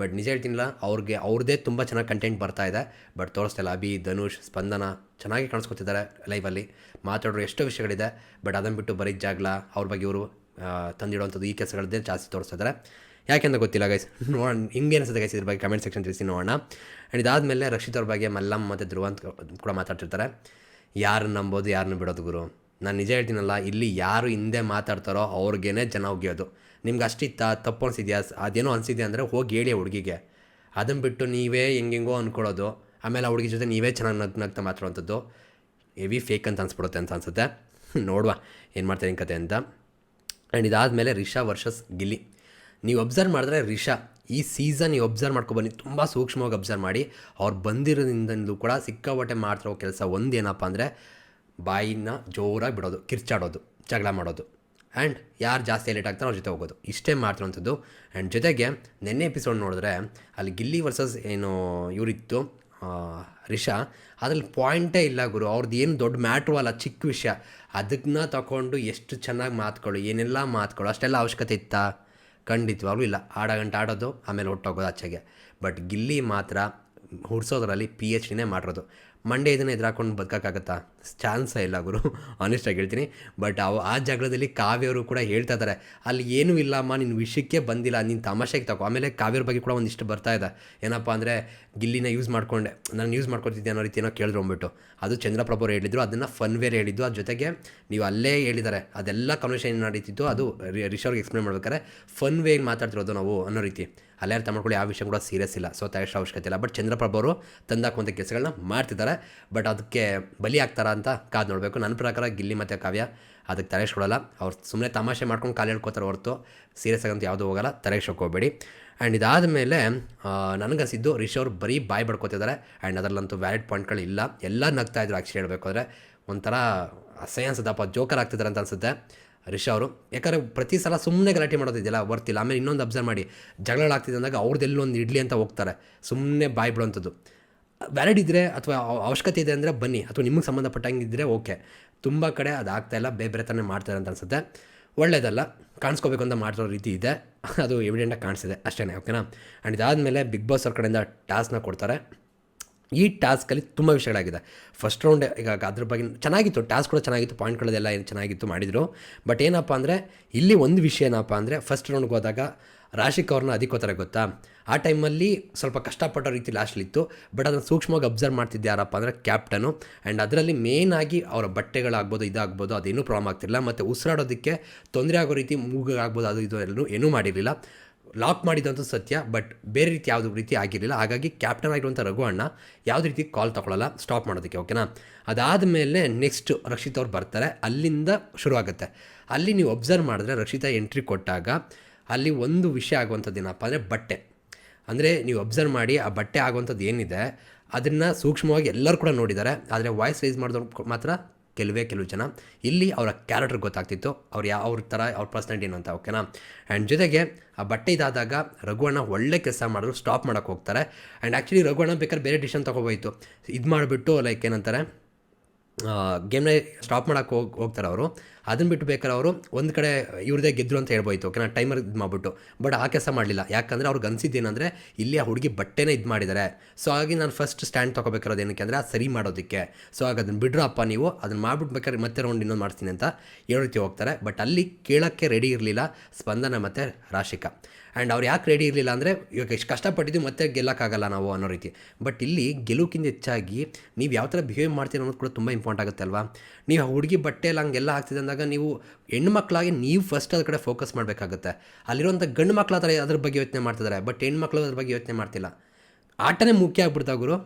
ಬಟ್ ನಿಜ ಹೇಳ್ತೀನಿಲ್ಲ, ಅವ್ರಿಗೆ ಅವ್ರದ್ದೇ ತುಂಬ ಚೆನ್ನಾಗಿ ಕಂಟೆಂಟ್ ಬರ್ತಾ ಇದೆ. ಬಟ್ ತೋರಿಸ್ತಾ ಇಲ್ಲ, ಅಭಿ, ಧನುಷ್, ಸ್ಪಂದನ ಚೆನ್ನಾಗಿ ಕಾಣಿಸ್ಕೊತಿದ್ದಾರೆ ಲೈವಲ್ಲಿ ಮಾತಾಡೋರು ಎಷ್ಟೋ ವಿಷಯಗಳಿದೆ ಬಟ್ ಅದನ್ನು ಬಿಟ್ಟು ಬರೀ ಜಾಗಲ, ಅವ್ರ ಬಗ್ಗೆ ಇವರು ತಂದಿಡುವಂಥದ್ದು ಈ ಕೆಲಸಗಳದ್ದೇ ಜಾಸ್ತಿ ತೋರಿಸ್ತಿದ್ದಾರೆ ಯಾಕೆಂತ ಗೊತ್ತಿಲ್ಲ ಗೈಸ್ ನೋಡೋಣ, ಹಿಂಗೆ ಅನಿಸುತ್ತೆ ಗೈಸ್ ಇದ್ರ ಬಗ್ಗೆ ಕಮೆಂಟ್ ಸೆಕ್ಷನ್ ತಿಳಿಸಿ ನೋಡೋಣ. ಆ್ಯಂಡ್ ಇದಾದಮೇಲೆ ರಕ್ಷಿತ್ ಅವ್ರ ಬಗ್ಗೆ ಮಲ್ಲಮ್ ಮತ್ತು ಧ್ರುವ ಅಂತ ಕೂಡ ಮಾತಾಡ್ತಿರ್ತಾರೆ. ಯಾರನ್ನ ನಂಬೋದು ಯಾರನ್ನ ಬಿಡೋದು ಗುರು? ನಾನು ನಿಜ ಹೇಳ್ತೀನಲ್ಲ, ಇಲ್ಲಿ ಯಾರು ಹಿಂದೆ ಮಾತಾಡ್ತಾರೋ ಅವ್ರಿಗೇನೆ ಜನ ಒಗೆಯೋದು. ನಿಮ್ಗೆ ಅಷ್ಟಿತ್ತ ತಪ್ಪು ಅನಿಸಿದ್ಯಾ ಅದೇನೋ ಅನಿಸಿದೆ ಅಂದರೆ ಹೋಗಿ ಹೇಳಿ ಹುಡುಗಿಗೆ. ಅದನ್ನು ಬಿಟ್ಟು ನೀವೇ ಹೆಂಗೆಂಗೋ ಅಂದ್ಕೊಳ್ಳೋದು ಆಮೇಲೆ ಹುಡುಗಿ ಜೊತೆ ನೀವೇ ಚೆನ್ನಾಗಿ ನಗ್ ನಗ್ತಾ ಮಾತಾಡುವಂಥದ್ದು ಹೆವಿ ಫೇಕ್ ಅಂತ ಅನ್ಸ್ಬಿಡುತ್ತೆ ಅಂತ ಅನ್ಸುತ್ತೆ. ನೋಡುವ ಏನು ಮಾಡ್ತಾರೆ ಕತೆ ಅಂತ. ಆ್ಯಂಡ್ ಇದಾದಮೇಲೆ ರಿಷಾ ವರ್ಷಸ್ ಗಿಲ್ಲಿ. ನೀವು ಅಬ್ಸರ್ವ್ ಮಾಡಿದ್ರೆ ರಿಷಾ, ಈ ಸೀಸನ್ ನೀವು ಅಬ್ಸರ್ವ್ ಮಾಡ್ಕೊಬನ್ನಿ ತುಂಬ ಸೂಕ್ಷ್ಮವಾಗಿ ಅಬ್ಸರ್ವ್ ಮಾಡಿ. ಅವ್ರು ಬಂದಿರೋದ್ರಿಂದಲೂ ಕೂಡ ಸಿಕ್ಕಾಪಟ್ಟೆ ಮಾಡ್ತಿರೋ ಕೆಲಸ ಒಂದೇನಪ್ಪ ಅಂದರೆ ಬಾಯಿನ ಜೋರಾಗಿ ಬಿಡೋದು, ಕಿರ್ಚಾಡೋದು, ಜಗಳ ಮಾಡೋದು. ಆ್ಯಂಡ್ ಯಾರು ಜಾಸ್ತಿ ಲೇಟ್ ಆಗ್ತಾರೋ ಅವ್ರ ಜೊತೆ ಹೋಗೋದು. ಇಷ್ಟೇ ಮಾಡ್ತಿರೋಂಥದ್ದು. ಆ್ಯಂಡ್ ಜೊತೆಗೆ ನೆನ್ನೆ ಎಪಿಸೋಡ್ ನೋಡಿದ್ರೆ ಅಲ್ಲಿ ಗಿಲ್ಲಿ ವರ್ಸಸ್ ಏನು ಇವರಿತ್ತು ರಿಷಾ, ಅದ್ರಲ್ಲಿ ಪಾಯಿಂಟೇ ಇಲ್ಲ ಗುರು. ಅವ್ರದ್ದು ಏನು ದೊಡ್ಡ ಮ್ಯಾಟ್ರು ಅಲ್ಲ, ಚಿಕ್ಕ ವಿಷಯ. ಅದನ್ನ ತಗೊಂಡು ಎಷ್ಟು ಚೆನ್ನಾಗಿ ಮಾತುಗಳು ಏನೆಲ್ಲ ಮಾತುಗಳು ಅಷ್ಟೆಲ್ಲ ಅವಶ್ಯಕತೆ ಇತ್ತಾ? ಖಂಡಿತವಾಗ್ಲೂ ಇಲ್ಲ. ಆಡ ಗಂಟೆ ಆಡೋದು, ಆಮೇಲೆ ಹೊಟ್ಟೋಗೋದು ಆಚೆಗೆ. ಬಟ್ ಗಿಲ್ಲಿ ಮಾತ್ರ ಹುಡ್ಸೋದ್ರಲ್ಲಿ ಪಿ ಎಚ್ ಡಿನೇ ಮಾಡಿರೋದು. ಮಂಡೆ ಇದನ್ನು ಎದುರಾಕೊಂಡು ಬದುಕೋಕ್ಕಾಗತ್ತಾ? ಚಾನ್ಸೇ ಇಲ್ಲ ಗುರು. ಆನೆಸ್ಟಾಗಿ ಹೇಳ್ತೀನಿ. ಬಟ್ ಅವು ಆ ಜಗಳದಲ್ಲಿ ಕಾವ್ಯವರು ಕೂಡ ಹೇಳ್ತಾ ಇದ್ದಾರೆ ಅಲ್ಲಿ ಏನೂ ಇಲ್ಲಮ್ಮ ನಿನ್ನ ವಿಷಯಕ್ಕೆ ಬಂದಿಲ್ಲ ನಿನ್ನ ತಮಾಷೆಗೆ ತಗೋ ಆಮೇಲೆ ಕಾವ್ಯರ ಬಗ್ಗೆ ಕೂಡ ಒಂದಿಷ್ಟು ಬರ್ತಾ ಇದೆ. ಏನಪ್ಪ ಅಂದರೆ ಗಿಲ್ಲಿನ ಯೂಸ್ ಮಾಡಿಕೊಂಡೆ. ನಾನು ಯೂಸ್ ಮಾಡ್ಕೊತಿದ್ದೆ ಅನ್ನೋ ರೀತಿ ಏನೋ ಕೇಳಿದ್ರು ಅಂದ್ಬಿಟ್ಟು. ಅದು ಚಂದ್ರಪ್ರಭು ಹೇಳಿದ್ರು, ಅದನ್ನು ಫನ್ ವೇರ್ ಹೇಳಿದ್ದು. ಅದ್ರ ಜೊತೆಗೆ ನೀವು ಅಲ್ಲೇ ಹೇಳಿದ್ದಾರೆ ಅದೆಲ್ಲ ಕನ್ವರ್ಸೇಷನ್ ನಡೀತಿತ್ತು, ಅದು ರಿ- ರಿಷವ್ರಿಗೆ ಎಕ್ಸ್ಪ್ಲೇನ್ ಮಾಡ್ಬೇಕಾದ್ರೆ ಫನ್ ವೇಗೆ ಮಾತಾಡ್ತಿರೋದು ನಾವು ಅನ್ನೋ ರೀತಿ. ಅಲ್ಲೇ ಅರ್ಥ ಮಾಡ್ಕೊಳ್ಳಿ ಆ ವಿಷಯ ಕೂಡ ಸೀರಿಯಸ್ ಇಲ್ಲ ಸೊ ತಯಾರಿಸೋ ಅವಶ್ಯಕತೆ ಇಲ್ಲ. ಬಟ್ ಚಂದ್ರಪ್ರಭು ಅವರು ತಂದಾಕುವಂಥ ಕೆಲಸಗಳನ್ನ ಮಾಡ್ತಿದ್ದಾರೆ ಬಟ್ ಅದಕ್ಕೆ ಬಲಿ ಆಗ್ತಾರಾ ಅಂತ ಕಾದು ನೋಡಬೇಕು. ನನ್ನ ಪ್ರಕಾರ ಗಿಲ್ಲಿ ಮತ್ತು ಕಾವ್ಯ ಅದಕ್ಕೆ ತಲೆಸ್ಕೊಡಲ್ಲ ಅವ್ರು ಸುಮ್ಮನೆ ತಮಾಷೆ ಮಾಡ್ಕೊಂಡು ಕಾಲು ಹೇಳ್ಕೋತಾರೆ ಹೊರತು. ಸೀರಿಯಸ್ ಆಗಂತ ಯಾವುದೂ ಹೋಗಲ್ಲ. ತಲೆಗೆ ಹೋಗಬೇಡಿ. ಆ್ಯಂಡ್ ಇದಾದ ಮೇಲೆ ನನಗನ್ಸಿದ್ದು ರಿಷ್ ಅವರು ಬರೀ ಬಾಯ್ ಬಡ್ಕೋತಿದ್ದಾರೆ ಆ್ಯಂಡ್ ಅದರಲ್ಲಂತೂ ವ್ಯಾಲಿಡ್ ಪಾಯಿಂಟ್ಗಳು ಇಲ್ಲ. ಎಲ್ಲ ನಗ್ತಾ ಇದ್ರು ಆ್ಯಕ್ಚುಲಿ ಅಂದರೆ ಒಂಥರ ಅಸಹ್ಯ ಅನ್ಸುತ್ತಪ್ಪ ಜೋಕರ್ ಆಗ್ತಿದ್ದಾರೆ ಅಂತ ಅನ್ಸುತ್ತೆ ರಿಷ್ ಅವರು. ಯಾಕಂದರೆ ಪ್ರತಿ ಸಲ ಸುಮ್ಮನೆ ಗಲಾಟೆ ಮಾಡೋದಿದೆಯಲ್ಲ ಬರ್ತಿಲ್ಲ ಆಮೇಲೆ ಇನ್ನೊಂದು ಅಬ್ಸರ್ವ್ ಮಾಡಿ ಜಗಳಾಗ್ತಿದೆ ಅಂದಾಗ ಅವ್ರದ್ದೆಲ್ಲೊಂದು ಇಡ್ಲಿ ಅಂತ ಹೋಗ್ತಾರೆ. ಸುಮ್ಮನೆ ಬಾಯ್ ಬಿಡೋವಂಥದ್ದು ವ್ಯಾಲಿಡ್ ಇದ್ದರೆ ಅಥವಾ ಅವ- ಅವಶ್ಯಕತೆ ಇದೆ ಅಂದರೆ ಬನ್ನಿ. ಅಥವಾ ನಿಮಗೆ ಸಂಬಂಧಪಟ್ಟಂಗಿದ್ದರೆ ಓಕೆ ತುಂಬ ಕಡೆ ಅದು ಆಗ್ತಾಯಿಲ್ಲ ಬೇರೆ ಬೇರೆ ಥರನೇ ಮಾಡ್ತಾರೆ ಅಂತ ಅನ್ಸುತ್ತೆ. ಒಳ್ಳೇದಲ್ಲ, ಕಾಣಿಸ್ಕೋಬೇಕು ಅಂತ ಮಾಡಿರೋ ರೀತಿ ಇದೆ. ಅದು ಎವಿಡೆಂಟಾಗಿ ಕಾಣಿಸಿದೆ ಅಷ್ಟೇ ಓಕೆನಾ ಆ್ಯಂಡ್ ಇದಾದಮೇಲೆ ಬಿಗ್ ಬಾಸ್ ಅವ್ರ ಕಡೆಯಿಂದ ಟಾಸ್ಕ್ನ ಕೊಡ್ತಾರೆ. ಈ ಟಾಸ್ಕಲ್ಲಿ ತುಂಬ ವಿಷಯಗಳಾಗಿದೆ. ಫಸ್ಟ್ ರೌಂಡ್ ಈಗ ಅದ್ರ ಬಗ್ಗೆ ಚೆನ್ನಾಗಿತ್ತು ಟಾಸ್ಕ್ ಕೂಡ ಚೆನ್ನಾಗಿತ್ತು ಪಾಯಿಂಟ್ಗಳದೆಲ್ಲ ಏನು ಚೆನ್ನಾಗಿತ್ತು ಮಾಡಿದರು. ಬಟ್ ಏನಪ್ಪ ಅಂದರೆ, ಇಲ್ಲಿ ಒಂದು ವಿಷಯ ಏನಪ್ಪ ಅಂದರೆ ಫಸ್ಟ್ ರೌಂಡ್ಗೆ ಹೋದಾಗ ರಾಶಿಕ್ ಅವ್ರನ್ನ ಅದಕ್ಕೋತಾರೆ ಗೊತ್ತಾ? ಆ ಟೈಮಲ್ಲಿ ಸ್ವಲ್ಪ ಕಷ್ಟಪಟ್ಟೋ ರೀತಿ ಲಾಸ್ಟ್ಲಿತ್ತು ಬಟ್ ಅದನ್ನು ಸೂಕ್ಷ್ಮವಾಗಿ ಅಬ್ಸರ್ವ್ ಮಾಡ್ತಿದ್ದೆ ಯಾರಪ್ಪ ಅಂದರೆ ಕ್ಯಾಪ್ಟನು. ಆ್ಯಂಡ್ ಅದರಲ್ಲಿ ಮೇನ್ ಆಗಿ ಅವರ ಬಟ್ಟೆಗಳಾಗ್ಬೋದು, ಇದಾಗ್ಬೋದು, ಅದೇನೂ ಪ್ರಾಬ್ಲಮ್ ಆಗ್ತಿಲ್ಲ ಮತ್ತು ಉಸಿರಾಡೋದಕ್ಕೆ ತೊಂದರೆ ಆಗೋ ರೀತಿ ಮೂಗಾಗ್ಬೋದು ಅದು ಇದು ಎಲ್ಲೂ ಏನೂ ಮಾಡಿರಲಿಲ್ಲ. ಲಾಕ್ ಮಾಡಿದಂಥ ಸತ್ಯ, ಬಟ್ ಬೇರೆ ರೀತಿ ಯಾವುದೇ ರೀತಿ ಆಗಿರಲಿಲ್ಲ. ಹಾಗಾಗಿ ಕ್ಯಾಪ್ಟನ್ ಆಗಿರುವಂಥ ರಘು ಅಣ್ಣ ಯಾವುದೇ ರೀತಿ ಕಾಲ್ ತಗೊಳ್ಳಲ್ಲ ಸ್ಟಾಪ್ ಮಾಡೋದಕ್ಕೆ, ಓಕೆನಾ? ಅದಾದ ಮೇಲೆ ನೆಕ್ಸ್ಟ್ ರಕ್ಷಿತ್ ಅವ್ರು ಬರ್ತಾರೆ. ಅಲ್ಲಿಂದ ಶುರುವಾಗುತ್ತೆ. ಅಲ್ಲಿ ನೀವು ಅಬ್ಸರ್ವ್ ಮಾಡಿದ್ರೆ ರಕ್ಷಿತಾ ಎಂಟ್ರಿ ಕೊಟ್ಟಾಗ ಅಲ್ಲಿ ಒಂದು ವಿಷಯ ಆಗುವಂಥದ್ದು ಏನಪ್ಪ ಅಂದರೆ ಬಟ್ಟೆ. ಅಂದರೆ ನೀವು ಅಬ್ಸರ್ವ್ ಮಾಡಿ ಆ ಬಟ್ಟೆ ಆಗುವಂಥದ್ದು ಏನಿದೆ, ಅದನ್ನು ಸೂಕ್ಷ್ಮವಾಗಿ ಎಲ್ಲರೂ ಕೂಡ ನೋಡಿದ್ದಾರೆ. ಆದರೆ ವಾಯ್ಸ್ ರೈಸ್ ಮಾಡಿದವ್ರು ಮಾತ್ರ ಕೆಲವೇ ಕೆಲವು ಜನ. ಇಲ್ಲಿ ಅವರ ಕ್ಯಾರೆಕ್ಟರ್ ಗೊತ್ತಾಗ್ತಿತ್ತು. ಅವ್ರು ಯಾವ ಅವ್ರ ಥರ ಅವ್ರ ಪರ್ಸ್ನಾಲಿಟಿ ಏನು ಅಂತ ಓಕೆನಾ ಆ್ಯಂಡ್ ಜೊತೆಗೆ ಆ ಬಟ್ಟೆ ಇದಾದಾಗ ರಘುವಣ್ಣ ಒಳ್ಳೆ ಕೆಲಸ ಮಾಡಿದ್ರು ಸ್ಟಾಪ್ ಮಾಡೋಕ್ಕೆ ಹೋಗ್ತಾರೆ. ಆ್ಯಂಡ್ ಆ್ಯಕ್ಚುಲಿ ರಘುವಣ್ಣ ಬೇಕಾದ್ರೆ ಬೇರೆ ಡಿಶನ್ ತೊಗೋಬೋಯ್ತು ಇದು ಮಾಡಿಬಿಟ್ಟು ಲೈಕ್ ಏನಂತಾರೆ ಗೇಮ್ನ ಸ್ಟಾಪ್ ಮಾಡೋಕೆ ಹೋಗಿ, ಹೋಗ್ತಾರೆ ಅವರು. ಅದನ್ನು ಬಿಟ್ಟು ಬೇಕಾದ್ರೆ ಅವರು ಒಂದು ಕಡೆ ಇವ್ರದೇ ಗೆದ್ದರು ಅಂತ ಹೇಳ್ಬೋಯ್ತು. ಓಕೆನಾ? ಟೈಮರ್ ಇದು ಮಾಡಿಬಿಟ್ಟು. ಬಟ್ ಆ ಕೆಲಸ ಮಾಡಲಿಲ್ಲ. ಯಾಕಂದರೆ ಅವ್ರಿಗೆ ಅನಿಸಿದ್ದೇನೆಂದರೆ ಇಲ್ಲಿ ಆ ಹುಡುಗಿ ಬಟ್ಟೆನೇ ಇದು ಮಾಡಿದ್ದಾರೆ ಸೊ ಹಾಗಾಗಿ ನಾನು ಫಸ್ಟ್ ಸ್ಟ್ಯಾಂಡ್ ತೊಗೋಬೇಕಿರೋದು ಏನಕ್ಕೆ ಅಂದರೆ ಅದು ಸರಿ ಮಾಡೋದಕ್ಕೆ. ಸೊ ಹಾಗೆ ಅದನ್ನು ಬಿಡ್ರಪ್ಪ ನೀವು. ಅದನ್ನು ಮಾಡ್ಬಿಟ್ಟು ಬೇಕಾದ್ರೆ ಮತ್ತೆ ರೌಂಡ್ ಇನ್ನೊಂದು ಮಾಡ್ತೀನಿ ಅಂತ ಹೇಳೋ ರೀತಿ ಹೋಗ್ತಾರೆ. ಬಟ್ ಅಲ್ಲಿ ಕೇಳೋಕ್ಕೆ ರೆಡಿ ಇರಲಿಲ್ಲ ಸ್ಪಂದನ ಮತ್ತು ರಾಶಿಕಾ. ಆ್ಯಂಡ್ ಅವ್ರು ಯಾಕೆ ರೆಡಿ ಇರಲಿಲ್ಲ ಅಂದರೆ, ಇವಾಗ ಎಷ್ಟು ಕಷ್ಟಪಟ್ಟಿದ್ದು ಮತ್ತೆ ಗೆಲ್ಲಕ್ಕಾಗಲ್ಲ ನಾವು ಅನ್ನೋ ರೀತಿ. ಬಟ್ ಇಲ್ಲಿ ಗೆಲುವಿಗಿಂತ ಹೆಚ್ಚಾಗಿ ನೀವು ಯಾವ ಥರ ಬಿಹೇವ್ ಮಾಡ್ತೀರ ಅನ್ನೋದು ಕೂಡ ತುಂಬ ಇಂಪಾರ್ಟೆಂಟ್ ಆಗುತ್ತೆ ಅಲ್ವಾ? ನೀವು ಆ ಹುಡುಗಿ ಬಟ್ಟೆ ಎಲ್ಲ ಹಂಗೆಲ್ಲ ಆಗ್ತಿದೆ ಅಂದಾಗ ನೀವು ಹೆಣ್ಮಕ್ಳಾಗಿ ನೀವು ಫಸ್ಟ್ ಅದ್ರ ಕಡೆ ಫೋಕಸ್ ಮಾಡಬೇಕಾಗುತ್ತೆ. ಅಲ್ಲಿರುವಂಥ ಗಂಡು ಮಕ್ಳು ಆ ಥರ ಅದ್ರ ಬಗ್ಗೆ ಯೋಚನೆ ಮಾಡ್ತಿದ್ದಾರೆ ಬಟ್ ಹೆಣ್ಮಕ್ಳು ಅದ್ರ ಬಗ್ಗೆ ಯೋಚನೆ ಮಾಡ್ತಿಲ್ಲ. ಆಟನೇ ಮುಖ್ಯ ಆಗ್ಬಿಡ್ತಾ ಗುರು.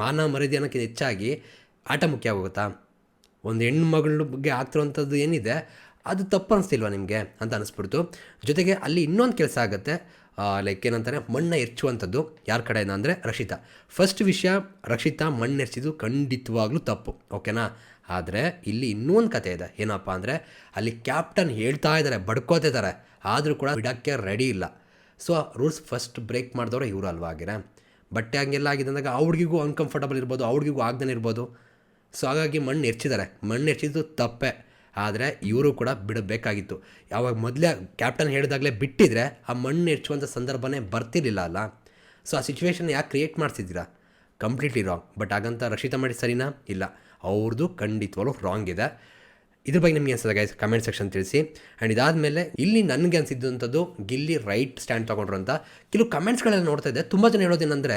ಮಾನ ಮರ್ಯಾದೆ ಅನ್ನೋಕ್ಕಿಂತ ಹೆಚ್ಚಾಗಿ ಆಟ ಮುಖ್ಯ ಆಗೋಗುತ್ತಾ? ಒಂದು ಹೆಣ್ಣು ಮಗಳ ಬಗ್ಗೆ ಆಗ್ತಿರೋವಂಥದ್ದು ಏನಿದೆ ಅದು ತಪ್ಪು ಅನಿಸ್ತಿಲ್ವಾ ನಿಮಗೆ ಅಂತ ಅನಿಸ್ಬಿಡ್ತು. ಜೊತೆಗೆ ಅಲ್ಲಿ ಇನ್ನೊಂದು ಕೆಲಸ ಆಗುತ್ತೆ. ಲೈಕ್ ಏನಂತಾರೆ, ಮಣ್ಣು ಎರ್ಚುವಂಥದ್ದು ಯಾರ ಕಡೆಯಿಂದ ಅಂದರೆ ರಕ್ಷಿತಾ. ಫಸ್ಟ್ ವಿಷಯ, ರಕ್ಷಿತಾ ಮಣ್ಣು ಎರಚಿದ್ದು ಖಂಡಿತವಾಗ್ಲೂ ತಪ್ಪು. ಓಕೆನಾ ಆದರೆ ಇಲ್ಲಿ ಇನ್ನೊಂದು ಕತೆ ಇದೆ. ಏನಪ್ಪ ಅಂದರೆ, ಅಲ್ಲಿ ಕ್ಯಾಪ್ಟನ್ ಹೇಳ್ತಾ ಇದ್ದಾರೆ ಬಡ್ಕೋತಿದ್ದಾರೆ ಆದರೂ ಕೂಡ ಬಿಡೋಕ್ಕೆ ರೆಡಿ ಇಲ್ಲ. ಸೊ ರೂಲ್ಸ್ ಫಸ್ಟ್ ಬ್ರೇಕ್ ಮಾಡಿದವರು ಇವರು ಅಲ್ವಾ ಆಗಿರ ಬಟ್ಟೆ ಹಂಗೆಲ್ಲ ಆಗಿದೆ ಅಂದಾಗ ಹುಡುಗಿಗೂ ಅನ್ಕಂಫರ್ಟಬಲ್ ಇರ್ಬೋದು ಹುಡುಗಿಗೂ ಆಗ್ದೇ ಇರ್ಬೋದು. ಸೊ ಹಾಗಾಗಿ ಮಣ್ಣು ಎರ್ಚಿದ್ದಾರೆ ಮಣ್ಣು ಎರ್ಚಿದ್ದು ತಪ್ಪೆ. ಆದರೆ ಇವರು ಕೂಡ ಬಿಡಬೇಕಾಗಿತ್ತು. ಯಾವಾಗ ಮೊದಲೇ ಕ್ಯಾಪ್ಟನ್ ಹೇಳಿದಾಗಲೇ ಬಿಟ್ಟಿದ್ರೆ ಆ ಮಣ್ಣು ಹೆಚ್ಚುವಂಥ ಸಂದರ್ಭನೇ ಬರ್ತಿರಲಿಲ್ಲ ಅಲ್ಲ? ಸೊ ಆ ಸಿಚುವೇಶನ್ ಯಾಕೆ ಕ್ರಿಯೇಟ್ ಮಾಡ್ತಿದ್ದೀರಾ ಕಂಪ್ಲೀಟ್ಲಿ ರಾಂಗ್ ಬಟ್ ಹಾಗಂತ ರಕ್ಷಿತ ಮಾಡಿ ಸರಿನಾ? ಇಲ್ಲ. ಅವ್ರದ್ದು ಖಂಡಿತವಾಗ್ಲೂ ರಾಂಗ್ ಇದೆ. ಇದ್ರ ಬಗ್ಗೆ ನಿಮಗೆ ಅನ್ಸುತ್ತೆ ಗೈಸ್ ಕಮೆಂಟ್ ಸೆಕ್ಷನ್ ತಿಳಿಸಿ. ಆ್ಯಂಡ್ ಇದಾದಮೇಲೆ ಇಲ್ಲಿ ನನಗೆ ಅನಿಸಿದ್ದಂಥದ್ದು ಗಿಲ್ಲಿ ರೈಟ್ ಸ್ಟ್ಯಾಂಡ್ ತೊಗೊಂಡ್ರು ಅಂತ. ಕೆಲವು ಕಮೆಂಟ್ಸ್ಗಳೆಲ್ಲ ನೋಡ್ತಾ ಇದ್ದೆ. ತುಂಬ ಜನ ಹೇಳೋದೇನೆಂದರೆ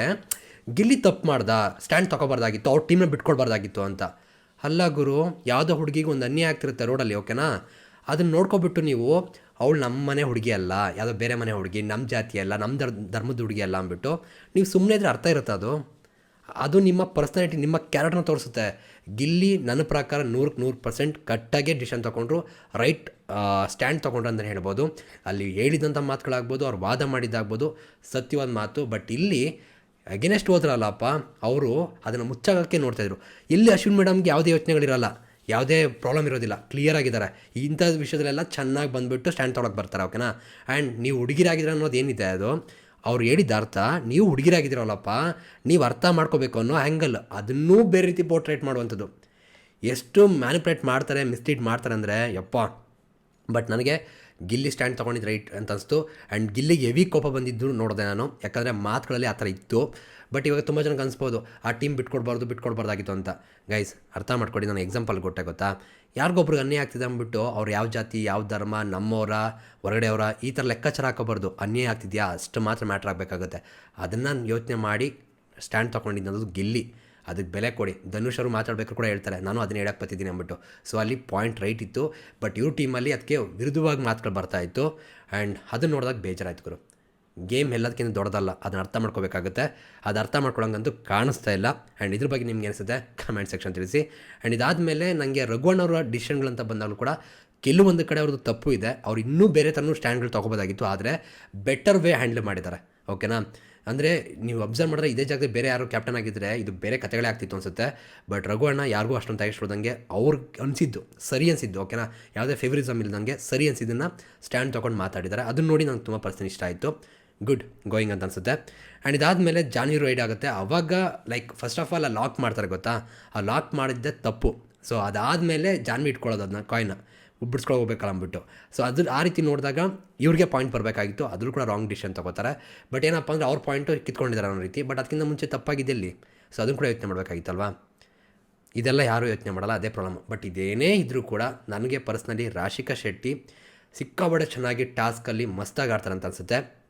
ಗಿಲ್ಲಿ ತಪ್ಪು ಮಾಡ್ದ ಸ್ಟ್ಯಾಂಡ್ ತೊಗೋಬಾರ್ದಾಗಿತ್ತು, ಅವ್ರ ಟೀಮ್ನ ಬಿಟ್ಕೊಡ್ಬಾರ್ದಾಗಿತ್ತು ಅಂತ. ಅಲ್ಲ ಗುರು, ಯಾವುದೋ ಹುಡುಗಿಗೆ ಒಂದು ಅನ್ಯಾಯ ಆಗ್ತಿರುತ್ತೆ ರೋಡಲ್ಲಿ, ಓಕೆನಾ? ಅದನ್ನು ನೋಡ್ಕೊಬಿಟ್ಟು ನೀವು, ಅವಳು ನಮ್ಮ ಮನೆ ಹುಡುಗಿ ಅಲ್ಲ, ಯಾವುದೋ ಬೇರೆ ಮನೆ ಹುಡುಗಿ ನಮ್ಮ ಜಾತಿ ಅಲ್ಲ ನಮ್ಮ ಧರ್, ಧರ್ಮದ ಹುಡುಗಿ ಅಲ್ಲ ಅಂದ್ಬಿಟ್ಟು, ನೀವು ಸುಮ್ಮನೆ ಇದ್ರೆ ಅರ್ಥ ಇರುತ್ತೆ ಅದು? ಅದು ನಿಮ್ಮ ಪರ್ಸ್ನಾಲಿಟಿ ನಿಮ್ಮ ಕ್ಯಾರೆಕ್ಟರ್ನ ತೋರಿಸುತ್ತೆ. ಗಿಲ್ಲಿ ನನ್ನ ಪ್ರಕಾರ ನೂರಕ್ಕೆ ನೂರು ಪರ್ಸೆಂಟ್ ಕಟ್ಟಾಗೆ ಡಿಸಿಷನ್ ತೊಗೊಂಡ್ರು ರೈಟ್ ಸ್ಟ್ಯಾಂಡ್ ತೊಗೊಂಡ್ರು ಅಂತಲೇ ಹೇಳ್ಬೋದು. ಅಲ್ಲಿ ಹೇಳಿದಂಥ ಮಾತುಗಳಾಗ್ಬೋದು, ಅವ್ರು ವಾದ ಮಾಡಿದ್ದಾಗ್ಬೋದು, ಸತ್ಯವಾದ ಮಾತು ಬಟ್ ಇಲ್ಲಿ ಅಗೇನೆಸ್ಟ್ ಹೋದ್ರಲ್ಲಪ್ಪ ಅವರು ಅದನ್ನು ಮುಚ್ಚಾಗಕ್ಕೆ ನೋಡ್ತಾಯಿದ್ರು ಇಲ್ಲಿ ಅಶ್ವಿನ್ ಮೇಡಮ್ಗೆ ಯಾವುದೇ ಯೋಚನೆಗಳಿರಲ್ಲ, ಯಾವುದೇ ಪ್ರಾಬ್ಲಮ್ ಇರೋದಿಲ್ಲ ಕ್ಲಿಯರ್ ಆಗಿದ್ದಾರೆ. ಇಂಥ ವಿಷಯದಲ್ಲೆಲ್ಲ ಚೆನ್ನಾಗಿ ಬಂದುಬಿಟ್ಟು ಸ್ಟ್ಯಾಂಡ್ ತೊಳಕ್ಕೆ ಬರ್ತಾರೆ ಓಕೆನಾ ಆ್ಯಂಡ್ ನೀವು ಹುಡುಗಿರಾಗಿದ್ರೆ ಅನ್ನೋದು ಏನಿದೆ ಅದು? ಅವ್ರು ಹೇಳಿದ ಅರ್ಥ, ನೀವು ಹುಡುಗಿರಾಗಿದ್ದೀರಲ್ಲಪ್ಪ, ನೀವು ಅರ್ಥ ಮಾಡ್ಕೋಬೇಕು ಅನ್ನೋ ಆ್ಯಂಗಲ್ ಅದನ್ನೂ ಬೇರೆ ರೀತಿ ಪೋರ್ಟ್ರೇಟ್ ಮಾಡುವಂಥದ್ದು. ಎಷ್ಟು ಮ್ಯಾನಿಪ್ಯುಲೇಟ್ ಮಾಡ್ತಾರೆ ಮಿಸ್ಲೀಡ್ ಮಾಡ್ತಾರೆ ಅಂದರೆ, ಯಪ್ಪ! ಬಟ್ ನನಗೆ ಗಿಲ್ಲಿ ಸ್ಟ್ಯಾಂಡ್ ತೊಗೊಂಡಿದ್ದು ರೈಟ್ ಅಂತ ಅನಿಸ್ತು. ಆ್ಯಂಡ್ ಗಿಲ್ಲಿಗೆ ಹೆವಿ ಕೋಪ ಬಂದಿದ್ದು ನೋಡಿದೆ ನಾನು. ಯಾಕಂದರೆ ಮಾತುಗಳಲ್ಲಿ ಆ ಥರ ಇತ್ತು. ಬಟ್ ಇವಾಗ ತುಂಬ ಜನಕ್ಕೆ ಅನಿಸ್ಬೋದು, ಆ ಟೀಮ್ ಬಿಟ್ಕೊಡ್ಬಾರ್ದು, ಬಿಟ್ಕೊಡ್ಬಾರ್ದಾಗಿತ್ತು ಅಂತ. ಗೈಸ್ ಅರ್ಥ ಮಾಡ್ಕೊಡಿ, ನಾನು ಎಕ್ಸಾಂಪಲ್ ಕೊಟ್ಟೆ ಗೊತ್ತಾ? ಯಾರಿಗೊಬ್ರಿಗೆ ಅನ್ಯಾಯ ಆಗ್ತಿದೆ ಅಂದ್ಬಿಟ್ಟು ಅವ್ರು ಯಾವ ಜಾತಿ, ಯಾವ ಧರ್ಮ ನಮ್ಮವರ ಹೊರಗಡೆಯವರ, ಈ ಥರ ಲೆಕ್ಕಾಚಾರ ಹಾಕೋಬಾರ್ದು. ಅನ್ಯಾಯ ಆಗ್ತಿದೆಯಾ? ಅಷ್ಟು ಮಾತ್ರ ಮ್ಯಾಟ್ರ್ ಆಗಬೇಕಾಗುತ್ತೆ. ಅದನ್ನು ಯೋಚನೆ ಮಾಡಿ ಸ್ಟ್ಯಾಂಡ್ ತೊಗೊಂಡಿದ್ದು ಗಿಲ್ಲಿ. ಅದಕ್ಕೆ ಬೆಲೆ ಕೊಡಿ. ಧನುಷ್ ಅವರು ಮಾತಾಡಬೇಕು ಕೂಡ ಹೇಳ್ತಾರೆ, ನಾನು ಅದನ್ನ ಹೇಳಕ್ಕೆ ಬರ್ತಿದ್ದೀನಿ ಅಂದ್ಬಿಟ್ಟು. ಸೊ ಅಲ್ಲಿ ಪಾಯಿಂಟ್ ರೈಟ್ ಇತ್ತು. ಬಟ್ ಇವ್ರ ಟೀಮಲ್ಲಿ ಅದಕ್ಕೆ ವಿರುದ್ಧವಾಗಿ ಮಾತುಗಳು ಬರ್ತಾ ಇತ್ತು. ಆ್ಯಂಡ್ ಅದನ್ನು ನೋಡಿದಾಗ ಬೇಜಾರಾಯ್ತು ಗುರು. ಗೇಮ್ ಎಲ್ಲದಕ್ಕಿಂತ ದೊಡ್ಡದಲ್ಲ. ಅದನ್ನ ಅರ್ಥ ಮಾಡ್ಕೋಬೇಕಾಗುತ್ತೆ. ಅದು ಅರ್ಥ ಮಾಡ್ಕೊಳಂಗಂತೂ ಕಾಣಿಸ್ತಾ ಇಲ್ಲ. ಆ್ಯಂಡ್ ಇದ್ರ ಬಗ್ಗೆ ನಿಮ್ಗೆ ಅನಿಸುತ್ತೆ ಕಮೆಂಟ್ ಸೆಕ್ಷನ್ ತಿಳಿಸಿ. ಆ್ಯಂಡ್ ಇದಾದಮೇಲೆ ನನಗೆ ರಘುವಣ್ಣವರ ಡಿಸಿಷನ್ಗಳಂತ ಬಂದಾಗಲೂ ಕೂಡ ಕೆಲವೊಂದು ಕಡೆ ಅವ್ರದ್ದು ತಪ್ಪು ಇದೆ. ಅವ್ರು ಇನ್ನೂ ಬೇರೆ ಥರನೂ ಸ್ಟ್ಯಾಂಡ್ಗಳು ತೊಗೋಬೋದಾಗಿತ್ತು. ಆದರೆ ಬೆಟರ್ ವೇ ಹ್ಯಾಂಡಲ್ ಮಾಡಿದ್ದಾರೆ. ಓಕೆನಾ ಅಂದರೆ ನೀವು ಅಬ್ಸರ್ವ್ ಮಾಡಿದ್ರೆ ಇದೇ ಜಾಗದಲ್ಲಿ ಬೇರೆ ಯಾರು ಕ್ಯಾಪ್ಟನ್ ಆಗಿದ್ದರೆ ಇದು ಬೇರೆ ಕಥೆಗಳೇ ಆಗ್ತಿತ್ತು ಅನಿಸುತ್ತೆ. ಬಟ್ ರಘು ಅಣ್ಣ ಯಾರಿಗೂ ಅಷ್ಟೊಂದು ತೆಗೆಸ್ಬಿಡ್ದಂಗೆ ಅವ್ರಿಗೆ ಅನಿಸಿದ್ದು, ಸರಿ ಅನಿಸಿದ್ದು ಓಕೆನಾ ಯಾವುದೇ ಫೇವರಿಸಮ್ ಇಲ್ದಂಗೆ ಸರಿ ಅನಿಸಿದ್ದನ್ನು ಸ್ಟ್ಯಾಂಡ್ ತೊಗೊಂಡು ಮಾತಾಡಿದ್ದಾರೆ ಅದನ್ನು ನೋಡಿ ನಂಗೆ ತುಂಬ ಪರ್ಸನ್ ಇಷ್ಟ ಆಯಿತು. ಗುಡ್ ಗೋಯಿಂಗ್ ಅಂತ ಅನಿಸುತ್ತೆ. ಆ್ಯಂಡ್ ಇದಾದಮೇಲೆ ಜಾನಿ ರೈಡ್ ಆಗುತ್ತೆ. ಅವಾಗ ಲೈಕ್ ಫಸ್ಟ್ ಆಫ್ ಆಲ್ ಆ ಲಾಕ್ ಮಾಡ್ತಾರೆ ಗೊತ್ತಾ? ಆ ಲಾಕ್ ಮಾಡಿದ್ದೆ ತಪ್ಪು. ಸೊ ಅದಾದಮೇಲೆ ಜಾನ್ವಿ ಇಟ್ಕೊಳ್ಳೋದು ಅದನ್ನ ಕಾಯಿನ ಬಿಡಿಸ್ಕೊಂಡು ಹೋಗ್ಬೇಕಲ್ಲ ಅಂದ್ಬಿಟ್ಟು ಸೊ ಅದ್ರ ಆ ರೀತಿ ನೋಡಿದಾಗ ಇವ್ರಿಗೆ ಪಾಯಿಂಟ್ ಬರಬೇಕಾಗಿತ್ತು. ಅದ್ರೂ ಕೂಡ ರಾಂಗ್ ಡಿಸಿಷನ್ ತೊಗೋತಾರೆ. ಬಟ್ ಏನಪ್ಪ ಅಂದರೆ ಅವ್ರ ಪಾಯಿಂಟು ಕಿತ್ಕೊಂಡಿದ್ದಾರೆ ಅನ್ನೋ ರೀತಿ. ಬಟ್ ಅದಕ್ಕಿಂತ ಮುಂಚೆ ತಪ್ಪಾಗಿದೆ ಇಲ್ಲಿ. ಸೊ ಅದನ್ನು ಕೂಡ ಯೋಚನೆ ಮಾಡಬೇಕಾಗಿತ್ತಲ್ವಾ? ಇದೆಲ್ಲ ಯಾರೂ ಯೋಚನೆ ಮಾಡಲ್ಲ. ಅದೇ ಪ್ರಾಬ್ಲಮ್ ಬಟ್ ಇದೇನೇ ಇದ್ದರೂ ಕೂಡ ನನಗೆ ಪರ್ಸ್ನಲಿ ರಾಶಿಕಾ ಶೆಟ್ಟಿ ಸಿಕ್ಕಾಬಡೆ ಚೆನ್ನಾಗಿ ಟಾಸ್ಕಲ್ಲಿ ಮಸ್ತಾಗಿ ಆಡ್ತಾರೆ ಅಂತ ಅನಿಸುತ್ತೆ.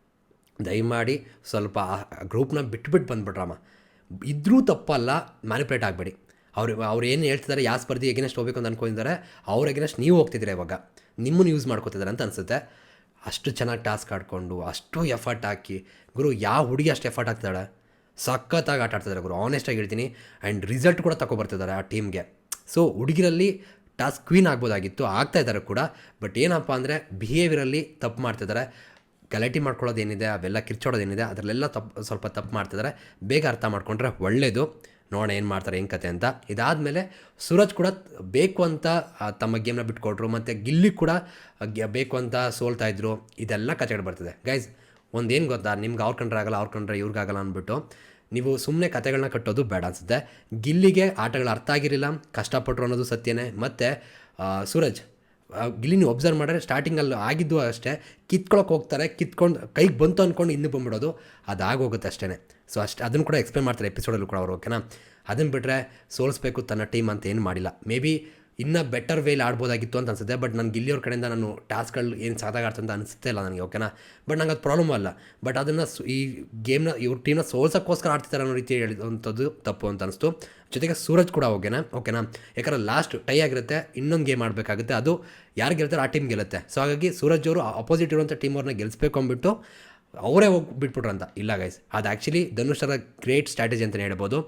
ದಯಮಾಡಿ ಸ್ವಲ್ಪ ಆ ಗ್ರೂಪ್ನ ಬಿಟ್ಬಿಟ್ಟು ಬಂದ್ಬಿಟ್ರಮ್ಮ. ಇದ್ರೂ ತಪ್ಪಲ್ಲ ಮ್ಯಾನಿಪುಲೇಟ್ ಆಗಬೇಡಿ. ಅವ್ರು ಅವ್ರು ಏನು ಹೇಳ್ತಿದ್ದಾರೆ ಯಾವ ಸ್ಪರ್ಧಿ ಎಗೇನೆಸ್ಟ್ ಹೋಗ್ಬೇಕು ಅಂತ ಅನ್ಕೊಂಡಿದ್ದಾರೆ, ಅವ್ರ ಎಗೇನೆಸ್ಟ್ ನೀವು ಹೋಗ್ತಿದ್ದೀರಾ ಇವಾಗ. ನಿಮ್ಮನ್ನು ಯೂಸ್ ಮಾಡ್ಕೋತಿದ್ದಾರೆ ಅಂತ ಅನಿಸುತ್ತೆ. ಅಷ್ಟು ಚೆನ್ನಾಗಿ ಟಾಸ್ಕ್ ಆಡ್ಕೊಂಡು, ಅಷ್ಟು ಎಫರ್ಟ್ ಹಾಕಿ, ಗುರು ಯಾವ ಹುಡುಗಿ ಅಷ್ಟು ಎಫರ್ಟ್ ಹಾಕ್ತಾಳೆ ಸಖತ್ತಾಗಿ ಆಟ ಆಡ್ತಿದ್ದಾರೆ ಗುರು ಆನೆಸ್ಟಾಗಿ ಹೇಳ್ತೀನಿ. ಆ್ಯಂಡ್ ರಿಸಲ್ಟ್ ಕೂಡ ತಗೊಬರ್ತಿದ್ದಾರೆ ಆ ಟೀಮ್ಗೆ ಸೊ ಹುಡುಗಿರಲ್ಲಿ ಟಾಸ್ಕ್ ಕ್ವೀನ್ ಆಗ್ಬೋದಾಗಿತ್ತು, ಆಗ್ತಾ ಇದ್ದಾರೆ ಕೂಡ. ಬಟ್ ಏನಪ್ಪ ಅಂದರೆ ಬಿಹೇವಿಯರಲ್ಲಿ ತಪ್ಪು ಮಾಡ್ತಿದ್ದಾರೆ. ಗಲಾಟೆ ಮಾಡ್ಕೊಳ್ಳೋದೇನಿದೆ, ಅವೆಲ್ಲ ಕಿರ್ಚೋಡೋದೇನಿದೆ, ಅದರಲ್ಲೆಲ್ಲ ತಪ್ಪು ಸ್ವಲ್ಪ ತಪ್ಪು ಮಾಡ್ತಿದ್ದಾರೆ. ಬೇಗ ಅರ್ಥ ಮಾಡ್ಕೊಂಡ್ರೆ ಒಳ್ಳೆಯದು ನೋಡೋಣ ಏನು ಮಾಡ್ತಾರೆ, ಏನು ಕತೆ ಅಂತ. ಇದಾದಮೇಲೆ ಸೂರಜ್ ಕೂಡ ಬೇಕು ಅಂತ ತಮ್ಮ ಗೇಮ್ನ ಬಿಟ್ಕೊಟ್ರು, ಮತ್ತು ಗಿಲ್ಲಿ ಕೂಡ ಬೇಕು ಅಂತ ಸೋಲ್ತಾ ಇದ್ರು. ಇದೆಲ್ಲ ಕತೆಗಳು ಬರ್ತದೆ. ಗೈಸ್ ಒಂದೇನು ಗೊತ್ತಾ? ನಿಮ್ಗೆ ಅವ್ರ ಕಂಡ್ರೆ ಆಗಲ್ಲ, ಅವ್ರ ಕಂಡ್ರೆ ಇವ್ರಿಗಾಗಲ್ಲ ಅಂದ್ಬಿಟ್ಟು ನೀವು ಸುಮ್ಮನೆ ಕತೆಗಳನ್ನ ಕಟ್ಟೋದು ಬೇಡ ಅನಿಸುತ್ತೆ. ಗಿಲ್ಲಿಗೆ ಆಟಗಳು ಅರ್ಥ ಆಗಿರಲಿಲ್ಲ ಕಷ್ಟಪಟ್ಟರು ಅನ್ನೋದು ಸತ್ಯನೇ. ಮತ್ತು ಸೂರಜ್ ಗಿಲ್ಲಿ ನೀವು ಒಬ್ಸರ್ವ್ ಮಾಡಿದ್ರೆ ಸ್ಟಾರ್ಟಿಂಗಲ್ಲಿ ಆಗಿದ್ದು ಅಷ್ಟೇ ಕಿತ್ಕೊಳಕ್ಕೆ ಹೋಗ್ತಾರೆ, ಕಿತ್ಕೊಂಡು ಕೈಗೆ ಬಂತು ಅಂದ್ಕೊಂಡು ಇನ್ನೂ ಬಂದ್ಬಿಡೋದು ಅದು ಆಗೋಗುತ್ತೆ ಅಷ್ಟೇ ಸೊ ಅಷ್ಟು ಅದನ್ನು ಕೂಡ ಎಕ್ಸ್ಪ್ಲೇನ್ ಮಾಡ್ತಾರೆ ಎಪಿಸೋಡಲ್ಲೂ ಕೂಡ ಅವರು ಓಕೆನಾ ಅದನ್ನು ಬಿಟ್ಟರೆ ಸೋಲಿಸ್ಬೇಕು ತನ್ನ ಟೀಮ್ ಅಂತ ಏನು ಮಾಡಿಲ್ಲ. ಮೇ ಬಿ ಇನ್ನೂ ಬೆಟರ್ ವೇಲಿ ಆಡ್ಬೋದಾಗಿತ್ತು ಅಂತ ಅನ್ಸುತ್ತೆ. ಬಟ್ ನನಗೆ ಇಲ್ಲಿಯವ್ರ ಕಡೆಯಿಂದ ನಾನು ಟಾಸ್ಕ್ಗಳು ಏನು ಸಾಧಾಗ ಆಡ್ತಂತ ಅನಿಸುತ್ತೆ ಇಲ್ಲ ನನಗೆ ಓಕೆನಾ ಬಟ್ ನಂಗೆ ಅದು ಪ್ರಾಬ್ಲಮ್ ಅಲ್ಲ. ಬಟ್ ಅದನ್ನು ಈ ಗೇಮ್ನ ಇವ್ರ ಟೀಮ್ನ ಸೋಲ್ಸೋಕ್ಕೋಸ್ಕರ ಆಡ್ತಿದ್ದಾರೆ ಅನ್ನೋ ರೀತಿ ಹೇಳಿದಂಥದ್ದು ತಪ್ಪು ಅಂತ ಅನಿಸ್ತು. ಜೊತೆಗೆ ಸೂರಜ್ ಕೂಡ ಓಕೆನಾ ಓಕೆನಾ ಯಾಕಂದ್ರೆ ಲಾಸ್ಟ್ ಟೈ ಆಗಿರುತ್ತೆ, ಇನ್ನೊಂದು ಗೇಮ್ ಆಡಬೇಕಾಗುತ್ತೆ. ಅದು ಯಾರು ಗೆಲ್ತಾರೆ ಆ ಟೀಮ್ ಗೆಲ್ಲುತ್ತೆ. ಸೊ ಹಾಗಾಗಿ ಸೂರಜ್ ಅವರು ಅಪೋಸಿಟ್ ಇರುವಂಥ ಟೀಮ್ ಅವ್ರನ್ನ ಗೆಲ್ಲಿಸ್ಬೇಕು ಅಂದ್ಬಿಟ್ಟು ಅವರೇ ಹೋಗಿ ಬಿಟ್ಬಿಟ್ರಂತ. ಇಲ್ಲ ಗೈಸ್ ಅದು ಆ್ಯಕ್ಚುಲಿ ಧನುಷರ ಗ್ರೇಟ್ ಸ್ಟ್ರಾಟಜಿ ಅಂತಲೇ ಹೇಳ್ಬೋದು.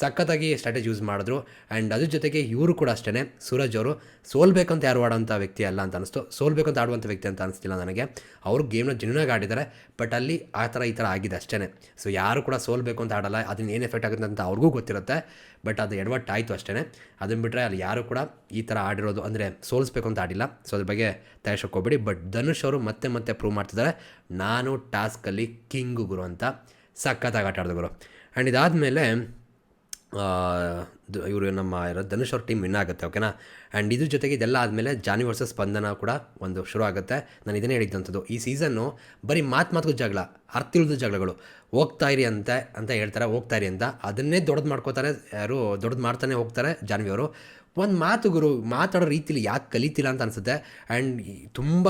ಸಖತ್ತಾಗಿ ಸ್ಟ್ರಾಟಜಿ ಯೂಸ್ ಮಾಡಿದ್ರು. ಆ್ಯಂಡ್ ಅದ್ರ ಜೊತೆಗೆ ಇವರು ಕೂಡ ಅಷ್ಟೇ ಸೂರಜ್ ಅವರು ಸೋಲ್ಬೇಕಂತ ಯಾರು ಆಡೋಂಥ ವ್ಯಕ್ತಿ ಅಲ್ಲ ಅಂತ ಅನಿಸ್ತು. ಸೋಲ್ಬೇಕಂತ ಆಡುವಂಥ ವ್ಯಕ್ತಿ ಅಂತ ಅನಿಸ್ತಿಲ್ಲ ನನಗೆ. ಅವರು ಗೇಮ್ನ ಜನಾಗಿ ಆಡಿದ್ದಾರೆ ಬಟ್ ಅಲ್ಲಿ ಆ ಥರ ಈ ಥರ ಆಗಿದೆ ಅಷ್ಟೇ ಸೊ ಯಾರು ಕೂಡ ಸೋಲ್ಬೇಕು ಅಂತ ಆಡಲ್ಲ, ಅದನ್ನ ಏನು ಎಫೆಕ್ಟ್ ಆಗುತ್ತೆ ಅಂತ ಅವ್ರಿಗೂ ಗೊತ್ತಿರುತ್ತೆ ಬಟ್ ಅದು ಎಡವಟ್ಟು ಆಯಿತು ಅಷ್ಟೇ ಅದನ್ನು ಬಿಟ್ಟರೆ ಅಲ್ಲಿ ಯಾರು ಕೂಡ ಈ ಥರ ಆಡಿರೋದು ಅಂದರೆ ಸೋಲಿಸ್ಬೇಕು ಅಂತ ಆಡಿಲ್ಲ. ಸೊ ಅದ್ರ ಬಗ್ಗೆ ತಯಾರಿಸೋಕೆ ಹೋಗ್ಬೇಡಿ. ಬಟ್ ಧನುಷ್ ಅವರು ಮತ್ತೆ ಮತ್ತೆ ಪ್ರೂವ್ ಮಾಡ್ತಿದ್ದಾರೆ, ನಾನು ಟಾಸ್ಕಲ್ಲಿ ಕಿಂಗು ಗುರು ಅಂತ ಸಖತ್ತಾಗಿ ಆಟ ಆಡಿದ್ರು ಗುರು. ಆ್ಯಂಡ್ ಇದಾದಮೇಲೆ ಇವರು ನಮ್ಮ ಇರೋ ಧನುಷ್ ಅವ್ರ ಟೀಮ್ ವಿನ್ ಆಗುತ್ತೆ ಓಕೆನಾ ಆ್ಯಂಡ್ ಇದ್ರ ಜೊತೆಗೆ ಇದೆಲ್ಲ ಆದಮೇಲೆ ಜಾನಿ ವರ್ಸಸ್ ಸ್ಪಂದನ ಕೂಡ ಒಂದು ಶುರು ಆಗುತ್ತೆ. ನಾನು ಇದನ್ನೇ ಹೇಳಿದ್ದಂಥದ್ದು ಈ ಸೀಸನ್ನು ಬರೀ ಮಾತು ಮಾತು ಜಗಳ ಅರ್ಥಿಳಿದ ಜಗಳಗಳು. ಹೋಗ್ತಾ ಇರಿ ಅಂತ ಅಂತ ಹೇಳ್ತಾರೆ, ಹೋಗ್ತಾ ಇರಿ ಅಂತ. ಅದನ್ನೇ ದೊಡ್ಡದು ಮಾಡ್ಕೋತಾರೆ, ಯಾರು ದೊಡ್ಡದು ಮಾಡ್ತಾನೆ ಹೋಗ್ತಾರೆ ಜಾನ್ವಿ ಅವರು. ಒಂದು ಮಾತು ಗುರು, ಮಾತಾಡೋ ರೀತಿಲಿ ಯಾಕೆ ಕಲಿತಿಲ್ಲ ಅಂತ ಅನಿಸುತ್ತೆ. ಆ್ಯಂಡ್ ತುಂಬ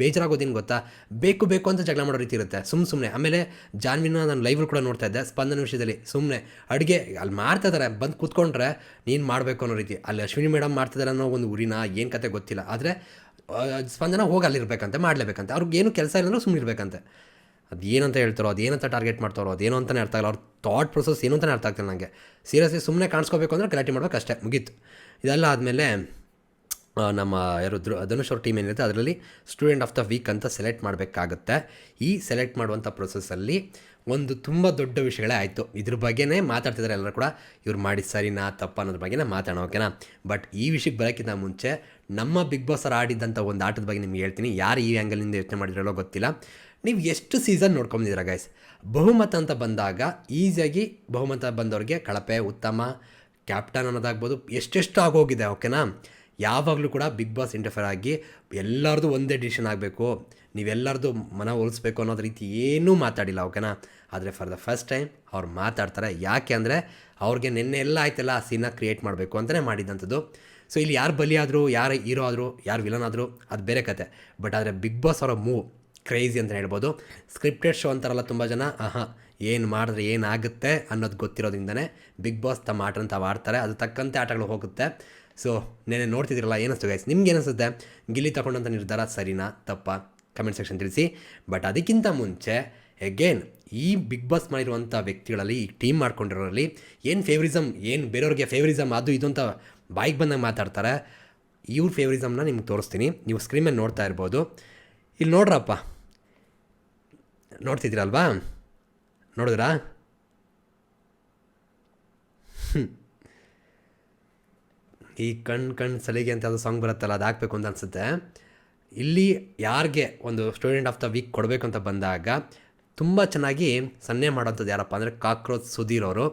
ಬೇಜಾರಾಗೋದೇನು ಗೊತ್ತಾ? ಬೇಕು ಬೇಕು ಅಂತ ಜಗಳ ಮಾಡೋ ರೀತಿ ಇರುತ್ತೆ. ಸುಮ್ಮ ಸುಮ್ಮನೆ ಆಮೇಲೆ ಜಾನ್ವಿನ ನಾನು ಲೈವ್ ಕೂಡ ನೋಡ್ತಾ ಇದ್ದೆ, ಸ್ಪಂದನ ವಿಷಯದಲ್ಲಿ. ಸುಮ್ಮನೆ ಅಡುಗೆ ಅಲ್ಲಿ ಮಾಡ್ತಾ ಇದ್ದಾರೆ ಬಂದು ಕೂತ್ಕೊಂಡ್ರೆ ನೀನು ಮಾಡಬೇಕು ಅನ್ನೋ ರೀತಿ. ಅಲ್ಲಿ ಅಶ್ವಿನಿ ಮೇಡಮ್ ಮಾಡ್ತಿದ್ದಾರೆ ಅನ್ನೋ ಒಂದು ಊರಿನ ಏನು ಕತೆ ಗೊತ್ತಿಲ್ಲ. ಆದರೆ ಸ್ಪಂದನ ಹೋಗಿ ಅಲ್ಲಿರ್ಬೇಕಂತೆ, ಮಾಡಲೇಬೇಕಂತೆ. ಅವ್ರಿಗೆ ಏನು ಕೆಲಸ ಇಲ್ಲ ಸುಮ್ಮನೆ ಇರಬೇಕಂತೆ ಅದು ಏನಂತ ಹೇಳ್ತಾರೋ, ಅದೇನಂತ ಟಾರ್ಗೆಟ್ ಮಾಡ್ತಾರೋ, ಅದೇನೋ ಅಂತಲೇ ಅರ್ಥ ಆಗಲ್ಲ. ಅವ್ರ ಥಾಟ್ ಪ್ರೊಸೆಸ್ ಏನು ಅಂತಲೇ ಅರ್ಥ ಆಗ್ತಿಲ್ಲ ನನಗೆ ಸೀರಿಯಸ್ಲಿ ಸುಮ್ಮನೆ ಕಾಣಿಸ್ಕೋಬೇಕು ಅಂದರೆ ಗಲಾಟೆ ಮಾಡೋದು ಅಷ್ಟೇ, ಮುಗೀತು. ಇದೆಲ್ಲ ಆದಮೇಲೆ ನಮ್ಮ ಯಾರು ದೃ ಧನುಷ್ ಅವ್ರ ಟೀಮ್ ಏನಿರುತ್ತೆ, ಅದರಲ್ಲಿ ಸ್ಟೂಡೆಂಟ್ ಆಫ್ ದ ವೀಕ್ ಅಂತ ಸೆಲೆಕ್ಟ್ ಮಾಡಬೇಕಾಗುತ್ತೆ. ಈ ಸೆಲೆಕ್ಟ್ ಮಾಡುವಂಥ ಪ್ರೊಸೆಸ್ಸಲ್ಲಿ ಒಂದು ತುಂಬ ದೊಡ್ಡ ವಿಷಯಗಳೇ ಆಯಿತು. ಇದ್ರ ಬಗ್ಗೆನೇ ಮಾತಾಡ್ತಿದ್ದಾರೆ ಎಲ್ಲರೂ ಕೂಡ. ಇವ್ರು ಮಾಡಿ ಸರಿನಾ, ತಪ್ಪ ಅನ್ನೋದ್ರ ಬಗ್ಗೆನೇ ಮಾತಾಡೋಣ ಓಕೆನಾ ಬಟ್ ಈ ವಿಷಯಕ್ಕೆ ಬರೋಕ್ಕಿಂತ ಮುಂಚೆ ನಮ್ಮ ಬಿಗ್ ಬಾಸರ್ ಆಡಿದ್ದಂಥ ಒಂದು ಆಟದ ಬಗ್ಗೆ ನಿಮ್ಗೆ ಹೇಳ್ತೀನಿ. ಯಾರು ಈ ಆ್ಯಂಗಲಿಂದ ಯೋಚನೆ ಮಾಡಿದ್ರಲ್ಲೋ ಗೊತ್ತಿಲ್ಲ. ನೀವು ಎಷ್ಟು ಸೀಸನ್ ನೋಡ್ಕೊಂಡಿದ್ದೀರಾ ಗೈಸ್ ಬಹುಮತ ಅಂತ ಬಂದಾಗ ಈಸಿಯಾಗಿ ಬಹುಮತ ಬಂದವ್ರಿಗೆ ಕಳಪೆ, ಉತ್ತಮ ಕ್ಯಾಪ್ಟನ್ ಅನ್ನೋದಾಗ್ಬೋದು ಎಷ್ಟೆಷ್ಟು ಆಗೋಗಿದೆ ಓಕೆನಾ ಯಾವಾಗಲೂ ಕೂಡ ಬಿಗ್ ಬಾಸ್ ಇಂಟರ್ಫೇರ್ ಆಗಿ ಎಲ್ಲರದು ಒಂದೇ ಡಿಸಿಷನ್ ಆಗಬೇಕು, ನೀವೆಲ್ಲರದು ಮನ ಒಲಿಸ್ಬೇಕು ಅನ್ನೋದು ರೀತಿ ಏನೂ ಮಾತಾಡಿಲ್ಲ ಓಕೆನಾ ಆದರೆ ಫಾರ್ ದ ಫಸ್ಟ್ ಟೈಮ್ ಅವ್ರು ಮಾತಾಡ್ತಾರೆ. ಯಾಕೆ ಅಂದರೆ ಅವ್ರಿಗೆ ನಿನ್ನೆ ಎಲ್ಲ ಆಯ್ತಲ್ಲ, ಆ ಸೀನ ಕ್ರಿಯೇಟ್ ಮಾಡಬೇಕು ಅಂತಲೇ ಮಾಡಿದ್ದಂಥದ್ದು ಸೊ ಇಲ್ಲಿ ಯಾರು ಬಲಿಯಾದರೂ, ಯಾರು ಹೀರೋ ಆದರೂ, ಯಾರು ವಿಲನ್ ಆದರೂ, ಅದು ಬೇರೆ ಕತೆ. ಬಟ್ ಆದರೆ ಬಿಗ್ ಬಾಸ್ ಅವರ ಮೂವ್ ಕ್ರೇಜಿ ಅಂತ ಹೇಳ್ಬೋದು. ಸ್ಕ್ರಿಪ್ಟೆಡ್ ಶೋ ಅಂತಾರಲ್ಲ ತುಂಬ ಜನ, ಆಹಾ, ಏನು ಮಾಡಿದ್ರೆ ಏನಾಗುತ್ತೆ? ಅನ್ನೋದು ಗೊತ್ತಿರೋದ್ರಿಂದನೇ ಬಿಗ್ ಬಾಸ್ ತಮ್ಮ ಆಟನ ತಾವು ಆಡ್ತಾರೆ. ಅದು ತಕ್ಕಂತೆ ಆಟಗಳು ಹೋಗುತ್ತೆ. ಸೊ ನೆನೆ ನೋಡ್ತಿದ್ದೀರಲ್ಲ, ಏನಿಸ್ತು ಗೈಸ್ ನಿಮ್ಗೆ ಏನಿಸುತ್ತೆ ಗಿಲ್ಲಿ ತಗೊಂಡಂಥ ನಿರ್ಧಾರ ಸರಿನಾ? ತಪ್ಪ? ಕಮೆಂಟ್ ಸೆಕ್ಷನ್ ತಿಳಿಸಿ. ಬಟ್ ಅದಕ್ಕಿಂತ ಮುಂಚೆ ಎಗೇನ್ ಈ ಬಿಗ್ ಬಾಸ್ ಮಾಡಿರುವಂಥ ವ್ಯಕ್ತಿಗಳಲ್ಲಿ, ಈ ಟೀಮ್ ಮಾಡ್ಕೊಂಡಿರೋರಲ್ಲಿ ಏನು ಫೇವ್ರಿಸಮ್ ಏನು ಬೇರೆಯವ್ರಿಗೆ ಫೇವ್ರಿಸಮ್ ಅದು ಇದು ಅಂತ ಬಾಯಿಗೆ ಬಂದಾಗ ಮಾತಾಡ್ತಾರೆ. ಇವ್ರ ಫೇವ್ರಿಸಮ್ನ ನಿಮ್ಗೆ ತೋರಿಸ್ತೀನಿ. ನೀವು ಸ್ಕ್ರೀನ್ ಮೇಲೆ ನೋಡ್ತಾ ಇರ್ಬೋದು. ಇಲ್ಲಿ ನೋಡ್ರಪ್ಪ. ನೋಡ್ತಿದ್ದೀರಲ್ವಾ? ನೋಡಿದ್ರಾ. ಈ ಕಣ್ ಕಣ್ ಸಲಿಗೆ ಅಂತ ಯಾವುದೋ ಸಾಂಗ್ ಬರುತ್ತಲ್ಲ, ಅದು ಹಾಕ್ಬೇಕು ಅಂತ ಅನಿಸುತ್ತೆ. ಇಲ್ಲಿ ಯಾರಿಗೆ ಒಂದು ಸ್ಟೂಡೆಂಟ್ ಆಫ್ ದ ವೀಕ್ ಕೊಡಬೇಕು ಅಂತ ಬಂದಾಗ, ತುಂಬ ಚೆನ್ನಾಗಿ ಸನ್ನೆ ಮಾಡೋಂಥದ್ದು ಯಾರಪ್ಪ ಅಂದರೆ ಕಾಕ್ರೋಚ್ ಸುಧೀರ್ ಅವರು.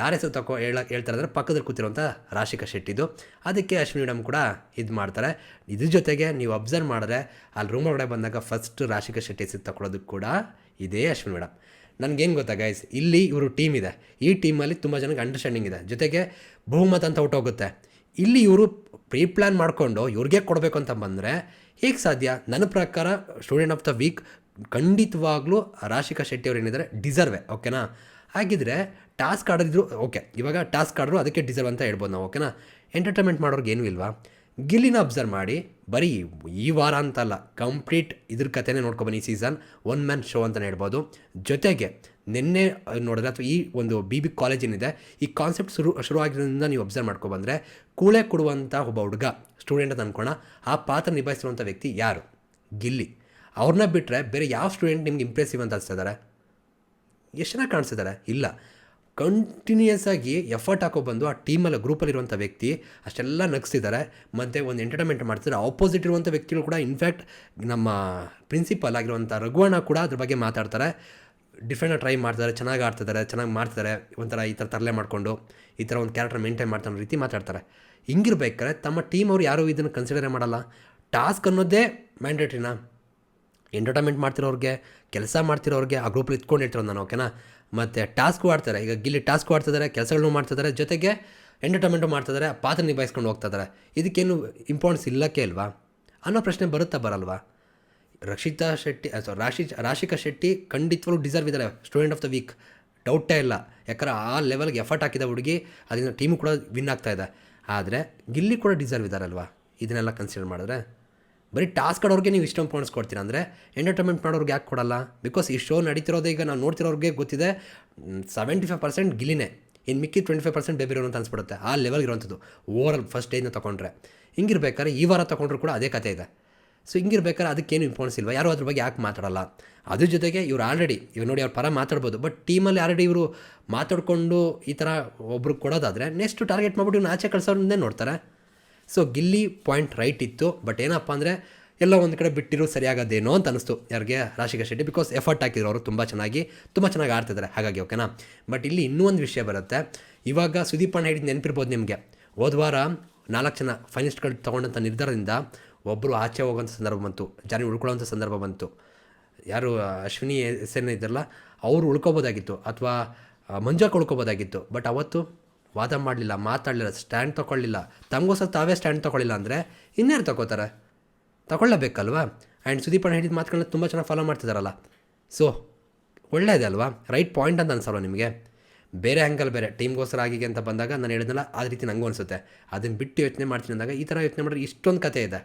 ಯಾರ ಹೆಸರು ತಗೋ ಹೇಳ ಹೇಳ್ತಾರೆ ಅಂದರೆ ಪಕ್ಕದಲ್ಲಿ ಕೂತಿರುವಂಥ ರಾಶಿಕಾ ಶೆಟ್ಟಿದು. ಅದಕ್ಕೆ ಅಶ್ವಿನಿ ಮೇಡಮ್ ಕೂಡ ಇದು ಮಾಡ್ತಾರೆ. ಇದ್ರ ಜೊತೆಗೆ ನೀವು ಅಬ್ಸರ್ವ್ ಮಾಡಿದ್ರೆ ಅಲ್ಲಿ ರೂಮ್ ಒಳಗಡೆ ಬಂದಾಗ ಫಸ್ಟ್ ರಾಶಿಕಾ ಶೆಟ್ಟಿ ಹೆಸರು ತಗೊಳ್ಳೋದಕ್ಕೆ ಕೂಡ ಇದೇ ಅಶ್ವಿನಿ ಮೇಡಮ್. ನನಗೇನು ಗೊತ್ತಾ ಗೈಸ್ ಇಲ್ಲಿ ಇವರು ಟೀಮ್ ಇದೆ. ಈ ಟೀಮಲ್ಲಿ ತುಂಬ ಜನಕ್ಕೆ ಅಂಡರ್ಸ್ಟ್ಯಾಂಡಿಂಗ್ ಇದೆ. ಜೊತೆಗೆ ಬಹುಮತ ಅಂತ ಹೊಟ್ಟೋಗುತ್ತೆ. ಇಲ್ಲಿ ಇವರು ಪ್ರೀ ಪ್ಲ್ಯಾನ್ ಮಾಡಿಕೊಂಡು ಇವ್ರಿಗೆ ಕೊಡಬೇಕು ಅಂತ ಬಂದರೆ ಹೇಗೆ ಸಾಧ್ಯ? ನನ್ನ ಪ್ರಕಾರ ಸ್ಟೂಡೆಂಟ್ ಆಫ್ ದ ವೀಕ್ ಖಂಡಿತವಾಗ್ಲೂ ರಾಶಿಕಾ ಶೆಟ್ಟಿ ಅವ್ರು ಏನಿದ್ದಾರೆ ಡಿಸರ್ವೆ ಓಕೆನಾ ಹಾಗಿದ್ರೆ ಟಾಸ್ಕ್ ಆಡೋದಿದ್ರು, ಓಕೆ, ಇವಾಗ ಟಾಸ್ಕ್ ಆಡಿದ್ರು ಅದಕ್ಕೆ ಡಿಸರ್ವ್ ಅಂತ ಹೇಳ್ಬೋದು ನಾವು, ಓಕೆನಾ? ಎಂಟರ್ಟೈನ್ಮೆಂಟ್ ಮಾಡೋರ್ಗೆ ಏನೂ ಇಲ್ವಾ? ಗಿಲ್ಲಿನ ಅಬ್ಸರ್ವ್ ಮಾಡಿ, ಬರೀ ಈ ವಾರ ಅಂತಲ್ಲ ಕಂಪ್ಲೀಟ್ ಇದ್ರ ಕಥೆನೇ ನೋಡ್ಕೊಬನ್ನಿ ಈ ಸೀಸನ್ ಒನ್ ಮ್ಯಾನ್ ಶೋ ಅಂತಲೇ ಹೇಳ್ಬೋದು. ಜೊತೆಗೆ, ನಿನ್ನೆ ನೋಡಿದ್ರೆ ಅಥವಾ ಈ ಒಂದು ಬಿ ಬಿ ಕಾಲೇಜ್ ಏನಿದೆ, ಈ ಕಾನ್ಸೆಪ್ಟ್ ಶುರು, ಶುರುವಾಗಿರೋದ್ರಿಂದ ನೀವು ಅಬ್ಸರ್ವ್ ಮಾಡ್ಕೊಬಂದರೆ ಕೂಳೆ ಕೊಡುವಂಥ ಒಬ್ಬ ಹುಡುಗ ಸ್ಟೂಡೆಂಟ್ ಅಂತ ಅಂದ್ಕೋಣ ಆ ಪಾತ್ರ ನಿಭಾಯಿಸಿರುವಂಥ ವ್ಯಕ್ತಿ ಯಾರು? ಗಿಲ್ಲಿ. ಅವ್ರನ್ನ ಬಿಟ್ಟರೆ ಬೇರೆ ಯಾವ ಸ್ಟೂಡೆಂಟ್ ನಿಮ್ಗೆ ಇಂಪ್ರೆಸಿವ್ ಅಂತ ಅನಿಸ್ತಿದ್ದಾರೆ ಎಷ್ಟು ಚೆನ್ನಾಗಿ ಕಾಣಿಸ್ತಿದ್ದಾರೆ ಇಲ್ಲ. ಕಂಟಿನ್ಯೂಯಸ್ ಆಗಿ ಎಫರ್ಟ್ ಹಾಕೋ ಬಂದು ಆ ಟೀಮಲ್ಲಿ ಗ್ರೂಪಲ್ಲಿರುವಂಥ ವ್ಯಕ್ತಿ ಅಷ್ಟೆಲ್ಲ ನಗಿಸ್ತಿದ್ದಾರೆ ಮತ್ತು ಒಂದು ಎಂಟರ್ಟೈನ್ಮೆಂಟ್ ಮಾಡ್ತಿದ್ದಾರೆ ಆಪೋಸಿಟ್ ಇರುವಂಥ ವ್ಯಕ್ತಿಗಳು ಕೂಡ ಇನ್ಫ್ಯಾಕ್ಟ್ ನಮ್ಮ ಪ್ರಿನ್ಸಿಪಲ್ ಆಗಿರುವಂಥ ರಘುವಣ ಕೂಡ ಅದ್ರ ಬಗ್ಗೆ ಮಾತಾಡ್ತಾರೆ. ಡಿಫ್ರೆಂಟಾಗಿ ಟ್ರೈ ಮಾಡ್ತಾರೆ ಚೆನ್ನಾಗಿ ಆಡ್ತಿದ್ದಾರೆ ಚೆನ್ನಾಗಿ ಮಾಡ್ತಿದ್ದಾರೆ ಒಂಥರ ಈ ಥರ ತರಲೆ ಮಾಡಿಕೊಂಡು, ಈ ಥರ ಒಂದು ಕ್ಯಾರೆಕ್ಟರ್ ಮೇಂಟೈನ್ ಮಾಡ್ತಾನೆ ರೀತಿ ಮಾತಾಡ್ತಾರೆ. ಹಿಂಗಿರ್ಬೇಕಾದ್ರೆ ತಮ್ಮ ಟೀಮ್ ಅವರು ಯಾರೂ ಇದನ್ನು ಕನ್ಸಿಡರೇ ಮಾಡಲ್ಲ. ಟಾಸ್ಕ್ ಅನ್ನೋದೇ ಮ್ಯಾಂಡೇಟ್ರಿನ ಎಂಟರ್ಟೈನ್ಮೆಂಟ್ ಮಾಡ್ತಿರೋರಿಗೆ, ಕೆಲಸ ಮಾಡ್ತಿರೋರಿಗೆ ಆ ಗ್ರೂಪಲ್ಲಿ ಇಟ್ಕೊಂಡಿರ್ತಿರೋ ನಾನು ಓಕೆನಾ ಮತ್ತು ಟಾಸ್ಕ್ ಆಡ್ತಾರೆ ಈಗ ಗಿಲ್ಲಿ ಟಾಸ್ಕ್ ಆಡ್ತಿದ್ದಾರೆ ಕೆಲಸಗಳನ್ನು ಮಾಡ್ತಿದ್ದಾರೆ ಜೊತೆಗೆ ಎಂಟರ್ಟೈನ್ಮೆಂಟು ಮಾಡ್ತಿದ್ದಾರೆ ಪಾತ್ರ ನಿಭಾಯಿಸ್ಕೊಂಡು ಹೋಗ್ತಿದ್ದಾರೆ ಇದಕ್ಕೇನು ಇಂಪಾರ್ಟೆನ್ಸ್ ಇಲ್ಲಕ್ಕೆ ಅಲ್ವಾ ಅನ್ನೋ ಪ್ರಶ್ನೆ ಬರುತ್ತಾ ಬರಲ್ವಾ? ರಕ್ಷಿತಾ ಶೆಟ್ಟಿ ಸಾರಿ ರಾಶಿ, ರಾಶಿಕಾ ಶೆಟ್ಟಿ ಖಂಡಿತವಾಗ್ಲೂ ಡಿಸರ್ವ್ ಇದ್ದಾರೆ ಸ್ಟೂಡೆಂಟ್ ಆಫ್ ದ ವೀಕ್ ಡೌಟೇ ಇಲ್ಲ. ಯಾಕಂದ್ರೆ ಆ ಲೆವೆಲ್ಗೆ ಎಫರ್ಟ್ ಹಾಕಿದ ಹುಡುಗಿ ಅದರಿಂದ ಟೀಮು ಕೂಡ ವಿನ್ ಆಗ್ತಾ ಇದೆ. ಆದರೆ ಗಿಲ್ಲಿ ಕೂಡ ಡಿಸರ್ವ್ ಇದ್ದಾರಲ್ವಾ ಇದನ್ನೆಲ್ಲ ಕನ್ಸಿಡರ್ ಮಾಡಿದ್ರೆ? ಬರೀ ಟಾಸ್ಕ್ ಆಡೋರಿಗೆ ನೀವು ಇಷ್ಟೊಂದು ಪಾಯಿಂಟ್ಸ್ ಕೊಡ್ತೀರಾ? ಅಂದರೆ ಎಂಟರ್ಟೈನ್ಮೆಂಟ್ ಮಾಡೋರಿಗೆ ಯಾಕೆ ಕೊಡಲ್ಲ? ಬಿಕಾಸ್ ಈ ಶೋ ನಡೀತಿರೋದೇ ಈಗ ನಾವು ನೋಡ್ತಿರೋರಿಗೆ ಗೊತ್ತಿದೆ ಸೆವೆಂಟಿ ಫೈವ್ ಪರ್ಸೆಂಟ್ ಗಿಲಿನೇ. ಇನ್ನು ಮಿಕ್ಕಿ ಟ್ವೆಂಟಿ ಫೈವ್ ಪರ್ಸೆಂಟ್ ಬೇಬಿರೋ ಅಂತ ಅನ್ಸ್ಬಿಡುತ್ತೆ. ಆ ಲೆವೆಲ್ ಇರುವಂಥದ್ದು. ಓವರ್ ಫಸ್ಟ್ ಡೇನ ತೊಗೊಂಡ್ರೆ ಹಿಂಗಿರ್ಬೇಕಾದ್ರೆ ಈ ವಾರ ತೊಗೊಂಡ್ರು ಕೂಡ ಅದೇ ಕತೆ ಇದೆ. ಸೊ ಹಿಂಗಿರ್ಬೇಕಾದ್ರೆ ಅದಕ್ಕೇನು ಇಂಪಾರ್ಟೆನ್ಸ್ ಇಲ್ವಾ? ಯಾರು ಅದ್ರ ಬಗ್ಗೆ ಯಾಕೆ ಮಾತಾಡಲ್ಲ? ಅದ್ರ ಜೊತೆಗೆ ಇವ್ರು ಆಲ್ರೆಡಿ ಇವ್ರು ನೋಡಿ ಅವ್ರ ಪರ ಮಾತಾಡ್ಬೋದು. ಬಟ್ ಟೀಮಲ್ಲಿ ಆಲ್ರೆಡಿ ಇವರು ಮಾತಾಡಿಕೊಂಡು ಈ ಥರ ಒಬ್ರಿಗೆ ಕೊಡೋದಾದರೆ ನೆಕ್ಸ್ಟ್ ಟಾರ್ಗೆಟ್ ಮಾಡ್ಬಿಟ್ಟು ಇವ್ನು ಆಚೆ ಕಳ್ಸೋರನ್ನೇ ನೋಡ್ತಾರೆ. ಸೊ ಗಿಲ್ಲಿ ಪಾಯಿಂಟ್ ರೈಟ್ ಇತ್ತು ಬಟ್ ಏನಪ್ಪ ಅಂದರೆ, ಎಲ್ಲ ಒಂದು ಕಡೆ ಬಿಟ್ಟಿರೋ ಸರಿಯಾಗದೇನೋ ಅಂತ ಅನಿಸ್ತು ಯಾರಿಗೆ? ರಾಶಿಕಾ ಶೆಟ್ಟಿ ಬಿಕಾಸ್ ಎಫರ್ಟ್ ಹಾಕಿದ್ರು ಅವರು ತುಂಬ ಚೆನ್ನಾಗಿ ತುಂಬ ಚೆನ್ನಾಗಿ ಆಡ್ತಿದ್ದಾರೆ ಹಾಗಾಗಿ ಓಕೆನಾ ಬಟ್ ಇಲ್ಲಿ ಇನ್ನೂ ಒಂದು ವಿಷಯ ಬರುತ್ತೆ. ಇವಾಗ ಸುದೀಪ್ ಅಣ್ಣ ಹೇಳಿದ್ದು ನೆನಪಿರ್ಬೋದು ನಿಮಗೆ. ಹೋದ ವಾರ ನಾಲ್ಕು ಜನ ಫೈನಲಿಸ್ಟ್ಗಳು ತೊಗೊಂಡಂಥ ನಿರ್ಧಾರದಿಂದ ಒಬ್ಬರು ಆಚೆ ಹೋಗೋಂಥ ಸಂದರ್ಭ ಬಂತು. ಜನ ಉಳ್ಕೊಳ್ಳೋಂಥ ಸಂದರ್ಭ ಬಂತು. ಯಾರು, ಅಶ್ವಿನಿ ಹೆಸರಿನ ಇದ್ರಲ್ಲ, ಅವರು ಉಳ್ಕೋಬೋದಾಗಿತ್ತು, ಅಥವಾ, ಮಂಜಾಕ್ ಉಳ್ಕೊಬೋದಾಗಿತ್ತು. ಬಟ್ ಅವತ್ತು ವಾದ ಮಾಡಲಿಲ್ಲ, ಮಾತಾಡಲಿಲ್ಲ ಸ್ಟ್ಯಾಂಡ್ ತೊಗೊಳ್ಳಿಲ್ಲ ತಮಗೋಸ್ಕರ ತಾವೇ ಸ್ಟ್ಯಾಂಡ್ ತೊಗೊಳ್ಳಿಲ್ಲ ಅಂದರೆ ಇನ್ಯಾರು ತಗೋತಾರೆ ತಗೊಳ್ಳಬೇಕಲ್ವಾ ಆ್ಯಂಡ್ ಸುದೀಪ್ ಅಣ್ಣ ಹೇಳಿದ ಮಾತುಗಳನ್ನ ತುಂಬ ಚೆನ್ನಾಗಿ ಫಾಲೋ ಮಾಡ್ತಿದ್ದಾರಲ್ಲ ಸೊ ಒಳ್ಳೆಯದೇ ಅಲ್ವಾ? ರೈಟ್ ಪಾಯಿಂಟ್ ಅಂತ ಅನ್ಸಲ್ವ ನಿಮಗೆ? ಬೇರೆ ಆ್ಯಂಗಲ್ ಬೇರೆ ಟೀಮ್ಗೋಸ್ಕರ ಆಗಿದೆ ಅಂತ ಬಂದಾಗ ನಾನು ಹೇಳಿದ್ನಲ್ಲ, ಆ ರೀತಿ ನನಗೂ ಅನಿಸುತ್ತೆ. ಅದನ್ನು ಬಿಟ್ಟು ಯೋಚನೆ ಮಾಡ್ತೀನಿ ಅಂದಾಗ ಈ ಥರ ಯೋಚನೆ ಮಾಡಿದ್ರೆ ಇಷ್ಟೊಂದು ಕತೆ ಇದೆ.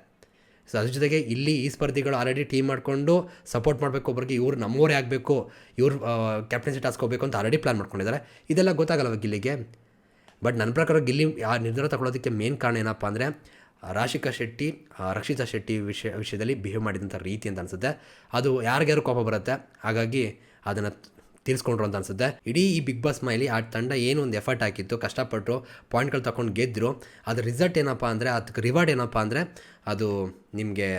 ಸೊ ಅದ್ರ ಜೊತೆಗೆ ಇಲ್ಲಿ ಈ ಸ್ಪರ್ಧಿಗಳು ಆಲ್ರೆಡಿ ಟೀಮ್ ಮಾಡಿಕೊಂಡು ಸಪೋರ್ಟ್ ಮಾಡಬೇಕು ಒಬ್ಬರಿಗೆ ಇವ್ರು ನಮ್ಮವರೇ ಆಗಬೇಕು, ಇವ್ರು ಕ್ಯಾಪ್ಟನ್ಸಿ ಟಾಸ್ಕ್ ಹೋಗಬೇಕು ಅಂತ ಆಲ್ರೆಡಿ ಪ್ಲಾನ್ ಮಾಡ್ಕೊಂಡಿದ್ದಾರೆ. ಇದೆಲ್ಲ ಗೊತ್ತಾಗಲ್ಲ ಗಿಲ್ಲಿಗೆ ಬಟ್ ನನ್ನ ಪ್ರಕಾರ ಗಿಲ್ಲಿ ಆ ನಿರ್ಧಾರ ತಗೊಳ್ಳೋದಕ್ಕೆ ಮೇನ್ ಕಾರಣ ಏನಪ್ಪ ಅಂದರೆ ರಾಶಿಕಾ ಶೆಟ್ಟಿ ರಕ್ಷಿತಾ ಶೆಟ್ಟಿ ವಿಷಯ, ವಿಷಯದಲ್ಲಿ ಬಿಹೇವ್ ಮಾಡಿದಂಥ ರೀತಿ ಅಂತ ಅನಿಸುತ್ತೆ. ಅದು ಯಾರಿಗ್ಯಾರು ಕೋಪ ಬರುತ್ತೆ, ಹಾಗಾಗಿ ಅದನ್ನು ತೀರಿಸ್ಕೊಂಡ್ರು ಅಂತ ಅನಿಸುತ್ತೆ. ಇಡೀ ಈ ಬಿಗ್ ಬಾಸ್ ಮೈಲಿ ಆ ತಂಡ ಏನು ಒಂದು ಎಫರ್ಟ್ ಹಾಕಿತ್ತು ಕಷ್ಟಪಟ್ಟರು ಪಾಯಿಂಟ್ಗಳು ತಗೊಂಡು ಗೆದ್ದರು ಅದ್ರ ರಿಸಲ್ಟ್ ಏನಪ್ಪ ಅಂದರೆ, ಅದಕ್ಕೆ ರಿವಾರ್ಡ್ ಏನಪ್ಪ ಅಂದರೆ, ಅದು ನಿಮಗೆ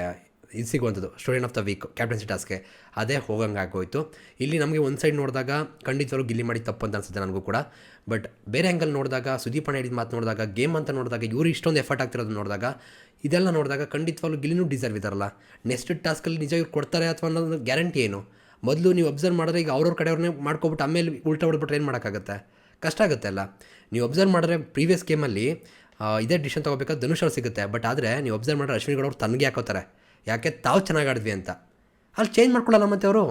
ಇದು ಸಿಗುವಂಥದ್ದು. Student of the week captaincy ಟಾಸ್ಕ್ಗೆ ಅದೇ ಹೋಗಂಗೆ ಆಗೋಯಿತು. ಇಲ್ಲಿ ನಮಗೆ ಒಂದು ಸೈಡ್ ನೋಡಿದಾಗ ಖಂಡಿತವಾಗ್ಲೂ ಗಿಲ್ಲಿ ಮಾಡಿ ತಪ್ಪು ಅಂತ ಅನಿಸುತ್ತೆ ನನಗೂ ಕೂಡ. ಬಟ್ ಬೇರೆ ಆ್ಯಂಗಲ್ ನೋಡಿದಾಗ, ಸುದೀಪ್ ಹೇಳಿದ ಮಾತು ನೋಡಿದಾಗ ಗೇಮ್ ಅಂತ ನೋಡಿದಾಗ, ಇವರು ಇಷ್ಟೊಂದು ಎಫರ್ಟ್ ಆಗ್ತಿರೋದು ನೋಡಿದಾಗ, ಇದೆಲ್ಲ ನೋಡಿದಾಗ ಖಂಡಿತವಾಗ್ಲೂ ಗಿಲ್ಲಿನೂ ಡಿಸರ್ವ್ ಇದ್ದಾರಲ್ಲ ನೆಕ್ಸ್ಟ್ ಟಾಸ್ಕಲ್ಲಿ ನಿಜ ಇವ್ರು ಕೊಡ್ತಾರೆ ಅಥವಾ ಅನ್ನೋದು ಗ್ಯಾರಂಟಿ ಏನು? ಮೊದಲು ನೀವು ಅಬ್ಸರ್ವ್ ಮಾಡಿದ್ರೆ ಈಗ ಅವ್ರವ್ರ ಕಡೆಯವ್ರನ್ನೇ ಮಾಡ್ಕೊಬಿಟ್ಟು ಆಮೇಲೆ ಉಲ್ಟಾ ಹೊಡ್ಬಿಟ್ರೆ ಏನು ಮಾಡೋಕ್ಕಾಗತ್ತೆ? ಕಷ್ಟ ಆಗುತ್ತೆ ಅಲ್ಲ. ನೀವು ಅಬ್ಸರ್ವ್ ಮಾಡಿದ್ರೆ ಪ್ರೀವಿಯಸ್ ಗೇಮಲ್ಲಿ ಇದೇ ಡಿಶನ್ ತೊಗೋಬೇಕಾದ್ರೆ ಧನುಷ್ ಅವ್ರು ಸಿಗುತ್ತೆ. ಬಟ್ ಆದರೆ ನೀವು ಅಬ್ಸರ್ವ್ ಮಾಡಿದ್ರೆ ಅಶ್ವಿನಿ ಗೌಡ ಅವ್ರು ತನಗೆ ಹಾಕೋತಾರೆ. ಯಾಕೆ ತಾವು ಚೆನ್ನಾಗಿ ಆಡಿದ್ವಿ ಅಂತ. ಅಲ್ಲಿ ಚೇಂಜ್ ಮಾಡ್ಕೊಳ್ಳಲ್ಲ ಮತ್ತೆ ಅವರು.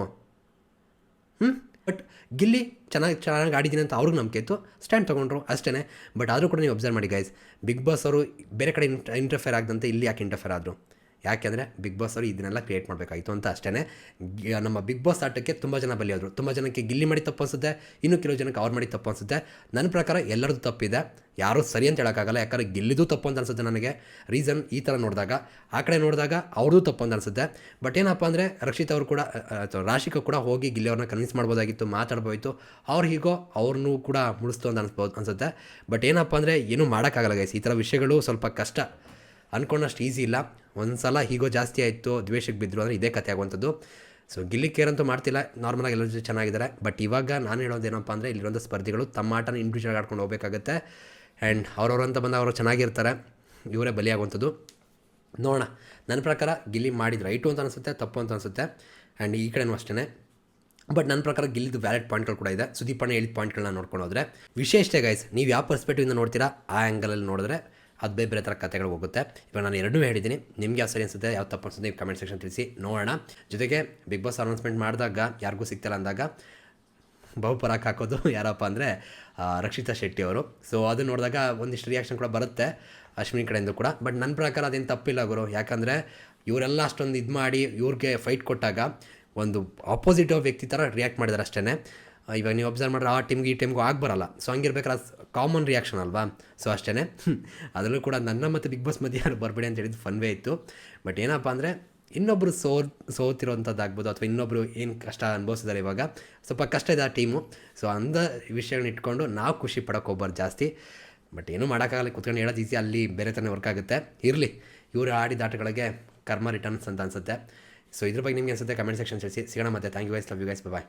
ಹ್ಞೂ ಬಟ್ ಗಿಲ್ಲಿ ಚೆನ್ನಾಗಿ ಚೆನ್ನಾಗಿ ಆಡಿದ್ದೀನಿ ಅಂತ ಅವ್ರಿಗೆ ನಂಬಿಕೆ ಇತ್ತು. ಸ್ಟ್ಯಾಂಡ್ ತೊಗೊಂಡ್ರು ಅಷ್ಟೇ ಬಟ್ ಆದರೂ ಕೂಡ ನೀವು ಅಬ್ಸರ್ವ್ ಮಾಡಿ ಗೈಸ್ ಬಿಗ್ ಬಾಸ್ ಅವರು ಬೇರೆ ಕಡೆ ಇಂಟರ್ಫೇರ್ ಆಗದಂತೆ ಇಲ್ಲಿ ಯಾಕೆ ಇಂಟರ್ಫೇರ್ ಆದರು? ಯಾಕೆಂದರೆ ಬಿಗ್ ಬಾಸ್ ಅವರು ಇದನ್ನೆಲ್ಲ ಕ್ರಿಯೇಟ್ ಮಾಡಬೇಕಾಯಿತು ಅಂತ ಅಷ್ಟೇ ನಮ್ಮ ಬಿಗ್ ಬಾಸ್ ಆಟಕ್ಕೆ ತುಂಬ ಜನ ಬಲಿಯಾದರು. ತುಂಬ ಜನಕ್ಕೆ ಗಿಲ್ಲಿ ಮಾಡಿ ತಪ್ಪು ಅನಿಸುತ್ತೆ ಇನ್ನು ಕೆಲವು ಜನಕ್ಕೆ ಅವ್ರು ಮಾಡಿ ತಪ್ಪು ಅನಿಸುತ್ತೆ ನನ್ನ ಪ್ರಕಾರ ಎಲ್ಲರದ್ದು ತಪ್ಪಿದೆ. ಯಾರೂ ಸರಿ ಅಂತ ಹೇಳೋಕ್ಕಾಗಲ್ಲ, ಯಾಕಂದರೆ ಗಿಲ್ಲಿದು ತಪ್ಪು ಅಂತ ಅನಿಸುತ್ತೆ ನನಗೆ. ರೀಸನ್ ಈ ಥರ ನೋಡಿದಾಗ. ಆ ಕಡೆ ನೋಡಿದಾಗ ಅವ್ರದ್ದು ತಪ್ಪು ಅಂತ ಅನಿಸುತ್ತೆ. ಬಟ್ ಏನಪ್ಪ ಅಂದರೆ ರಕ್ಷಿತ್ ಅವರು ಕೂಡ ಅಥವಾ ರಾಶಿಕ ಕೂಡ ಹೋಗಿ ಗಿಲ್ಲಿ ಅವ್ರನ್ನ ಕನ್ವಿನ್ಸ್ ಮಾಡ್ಬೋದಾಗಿತ್ತು ಮಾತಾಡ್ಬೋಯಿತ್ತು ಅವ್ರು ಹೀಗೋ ಅವ್ರನ್ನೂ ಕೂಡ ಮುಡಿಸ್ತು ಅಂತ ಅನ್ಸ್ಬೋದು, ಅನಿಸುತ್ತೆ. ಬಟ್ ಏನಪ್ಪ ಅಂದರೆ ಏನೂ ಮಾಡೋಕ್ಕಾಗಲ್ಲ ಗೈಸ್ ಈ ಥರ ವಿಷಯಗಳು ಸ್ವಲ್ಪ ಕಷ್ಟ. ಅಂದ್ಕೊಂಡಷ್ಟು ಈಸಿ ಇಲ್ಲ. ಒಂದು ಸಲ ಹೀಗೋ ಜಾಸ್ತಿ ಆಯಿತು, ದ್ವೇಷಕ್ಕೆ ಬಿದ್ದರು ಅಂದರೆ ಇದೇ ಕಥೆ ಆಗುವಂಥದ್ದು. ಸೊ ಗಿಲ್ಲಿ ಕೇರ್ ಅಂತೂ ಮಾಡ್ತಿಲ್ಲ ನಾರ್ಮಲಾಗಿ ಎಲ್ಲರ ಜೊತೆ ಚೆನ್ನಾಗಿದ್ದಾರೆ. ಬಟ್ ಇವಾಗ ನಾನು ಹೇಳೋದೇನಪ್ಪ ಅಂದರೆ ಇಲ್ಲಿರೋಂಥ ಸ್ಪರ್ಧಿಗಳು ತಮ್ಮ ಆಟನ ಇಂಡಿವಿಜುವಲ್ ಆಡ್ಕೊಂಡು ಹೋಗಬೇಕಾಗತ್ತೆ. ಆ್ಯಂಡ್ ಅವ್ರವ್ರಂತ ಬಂದ ಅವರು ಚೆನ್ನಾಗಿರ್ತಾರೆ. ಇವರೇ ಬಲಿಯಾಗುವಂಥದ್ದು. ನೋಡೋಣ. ನನ್ನ ಪ್ರಕಾರ ಗಿಲ್ಲಿ ಮಾಡಿದ ರೈಟು ಅಂತ ಅನಿಸುತ್ತೆ, ತಪ್ಪು ಅಂತ ಅನಿಸುತ್ತೆ. ಆ್ಯಂಡ್ ಈ ಕಡೆನೂ ಅಷ್ಟೇ ಬಟ್ ನನ್ನ ಪ್ರಕಾರ ಗಿಲ್ಲಿದ್ದು ವ್ಯಾಲಿಡ್ ಪಾಯಿಂಟ್ಗಳು ಕೂಡ ಇದೆ. ಸುದೀಪಣ್ಣ ಹೇಳಿದ ಪಾಯಿಂಟ್ಗಳನ್ನ ನೋಡ್ಕೊಂಡು ಹೋದರೆ. ವಿಶೇಷತೆ ಗೈಸ್ ನೀವು ಯಾವ ಪರ್ಸ್ಪೆಕ್ಟಿವಿಂದ ನೋಡ್ತೀರಾ? ಆ ಆ್ಯಂಗಲಲ್ಲಿ ನೋಡಿದ್ರೆ. ಅದು ಬೇರೆ ಥರ ಕಥೆಗಳು ಹೋಗುತ್ತೆ. ಇವಾಗ ನಾನು ಎರಡೂ ಹೇಳಿದ್ದೀನಿ. ನಿಮಗೆ ಯಾವ ಸರಿ ಅನಿಸುತ್ತೆ, ಯಾವ ತಪ್ಪು ಅನಿಸುತ್ತೆ, ನೀವು ಕಮೆಂಟ್ ಸೆಕ್ಷನ್ ತಿಳಿಸಿ ನೋಡೋಣ. ಜೊತೆಗೆ ಬಿಗ್ ಬಾಸ್ ಅನೌನ್ಸ್ಮೆಂಟ್ ಮಾಡಿದಾಗ ಯಾರಿಗೂ ಸಿಗ್ತಿಲ್ಲ ಅಂದಾಗ ಬಹುಪರಾಕ್ ಹಾಕೋದು. ಯಾರಪ್ಪ ಅಂದರೆ ರಕ್ಷಿತಾ ಶೆಟ್ಟಿ ಅವರು. ಸೊ ಅದು ನೋಡಿದಾಗ ಒಂದಿಷ್ಟು ರಿಯಾಕ್ಷನ್ ಕೂಡ ಬರುತ್ತೆ ಅಶ್ವಿನಿ ಕಡೆಯಿಂದ ಕೂಡ. ಬಟ್ ನನ್ನ ಪ್ರಕಾರ ಅದೇನು ತಪ್ಪಿಲ್ಲ ಗುರು. ಯಾಕಂದರೆ ಇವರೆಲ್ಲ ಅಷ್ಟೊಂದು ಇದು ಮಾಡಿ ಇವ್ರಿಗೆ ಫೈಟ್ ಕೊಟ್ಟಾಗ ಒಂದು ಆಪೋಸಿಟ್ ವ್ಯಕ್ತಿ ಥರ ರಿಯಾಕ್ಟ್ ಮಾಡಿದಾರೆ ಅಷ್ಟೇ ಇವಾಗ ನೀವು ಅಬ್ಸರ್ವ್ ಮಾಡಿದ್ರೆ ಆ ಟೀಮ್ಗೆ ಈ ಟೀಮ್ಗೂ ಆಗಿ ಬರಲ್ಲ. ಸೊ ಹಂಗಿರ್ಬೇಕಾದ್ರೆ ಕಾಮನ್ ರಿಯಾಕ್ಷನ್ ಅಲ್ವಾ? ಸೊ ಅಷ್ಟೇ ಅದರಲ್ಲೂ ಕೂಡ ನನ್ನ ಮತ್ತು ಬಿಗ್ ಬಾಸ್ ಮಧ್ಯೆ ಯಾರು ಬರಬೇಡಿ ಅಂತ ಹೇಳಿದ್ದು ಫನ್ವೇ ಇತ್ತು. ಬಟ್ ಏನಪ್ಪ ಅಂದರೆ ಇನ್ನೊಬ್ಬರು ಸೋ ಸೋತಿರುವಂಥದ್ದು ಆಗ್ಬೋದು ಅಥವಾ ಇನ್ನೊಬ್ಬರು ಏನು ಕಷ್ಟ ಅನುಭವಿಸಿದ್ದಾರೆ ಇವಾಗ, ಸ್ವಲ್ಪ ಕಷ್ಟ ಇದೆ ಆ ಟೀಮು ಸೊ ಅಂದ ವಿಷಯಗಳನ್ನ ಇಟ್ಕೊಂಡು ನಾವು ಖುಷಿ ಪಡೋಕೆ ಹೋಗ್ಬಾರ್ದು ಜಾಸ್ತಿ. ಬಟ್ ಏನೂ ಮಾಡೋಕ್ಕಾಗಲ್ಲ, ಕುತ್ಕೊಂಡು ಹೇಳೋದು ಈಸಿ ಅಲ್ಲಿ ಬೇರೆ ಥರನೇ ವರ್ಕ್ ಆಗುತ್ತೆ. ಇರಲಿ, ಇವರು ಆಡಿದ ಆಟಗಳಿಗೆ ಕರ್ಮ ರಿಟರ್ನ್ಸ್ ಅಂತ ಅನಿಸುತ್ತೆ. ಸೊ ಇದ್ರ ಬಗ್ಗೆ ನಿಮಗೆ ಅನಿಸುತ್ತೆ? ಕಮೆಂಟ್ ಸೆಕ್ಷನ್ ತಿಳಿಸಿ ಸಿಗೋಣ ಮತ್ತೆ. Thank you guys love you guys bye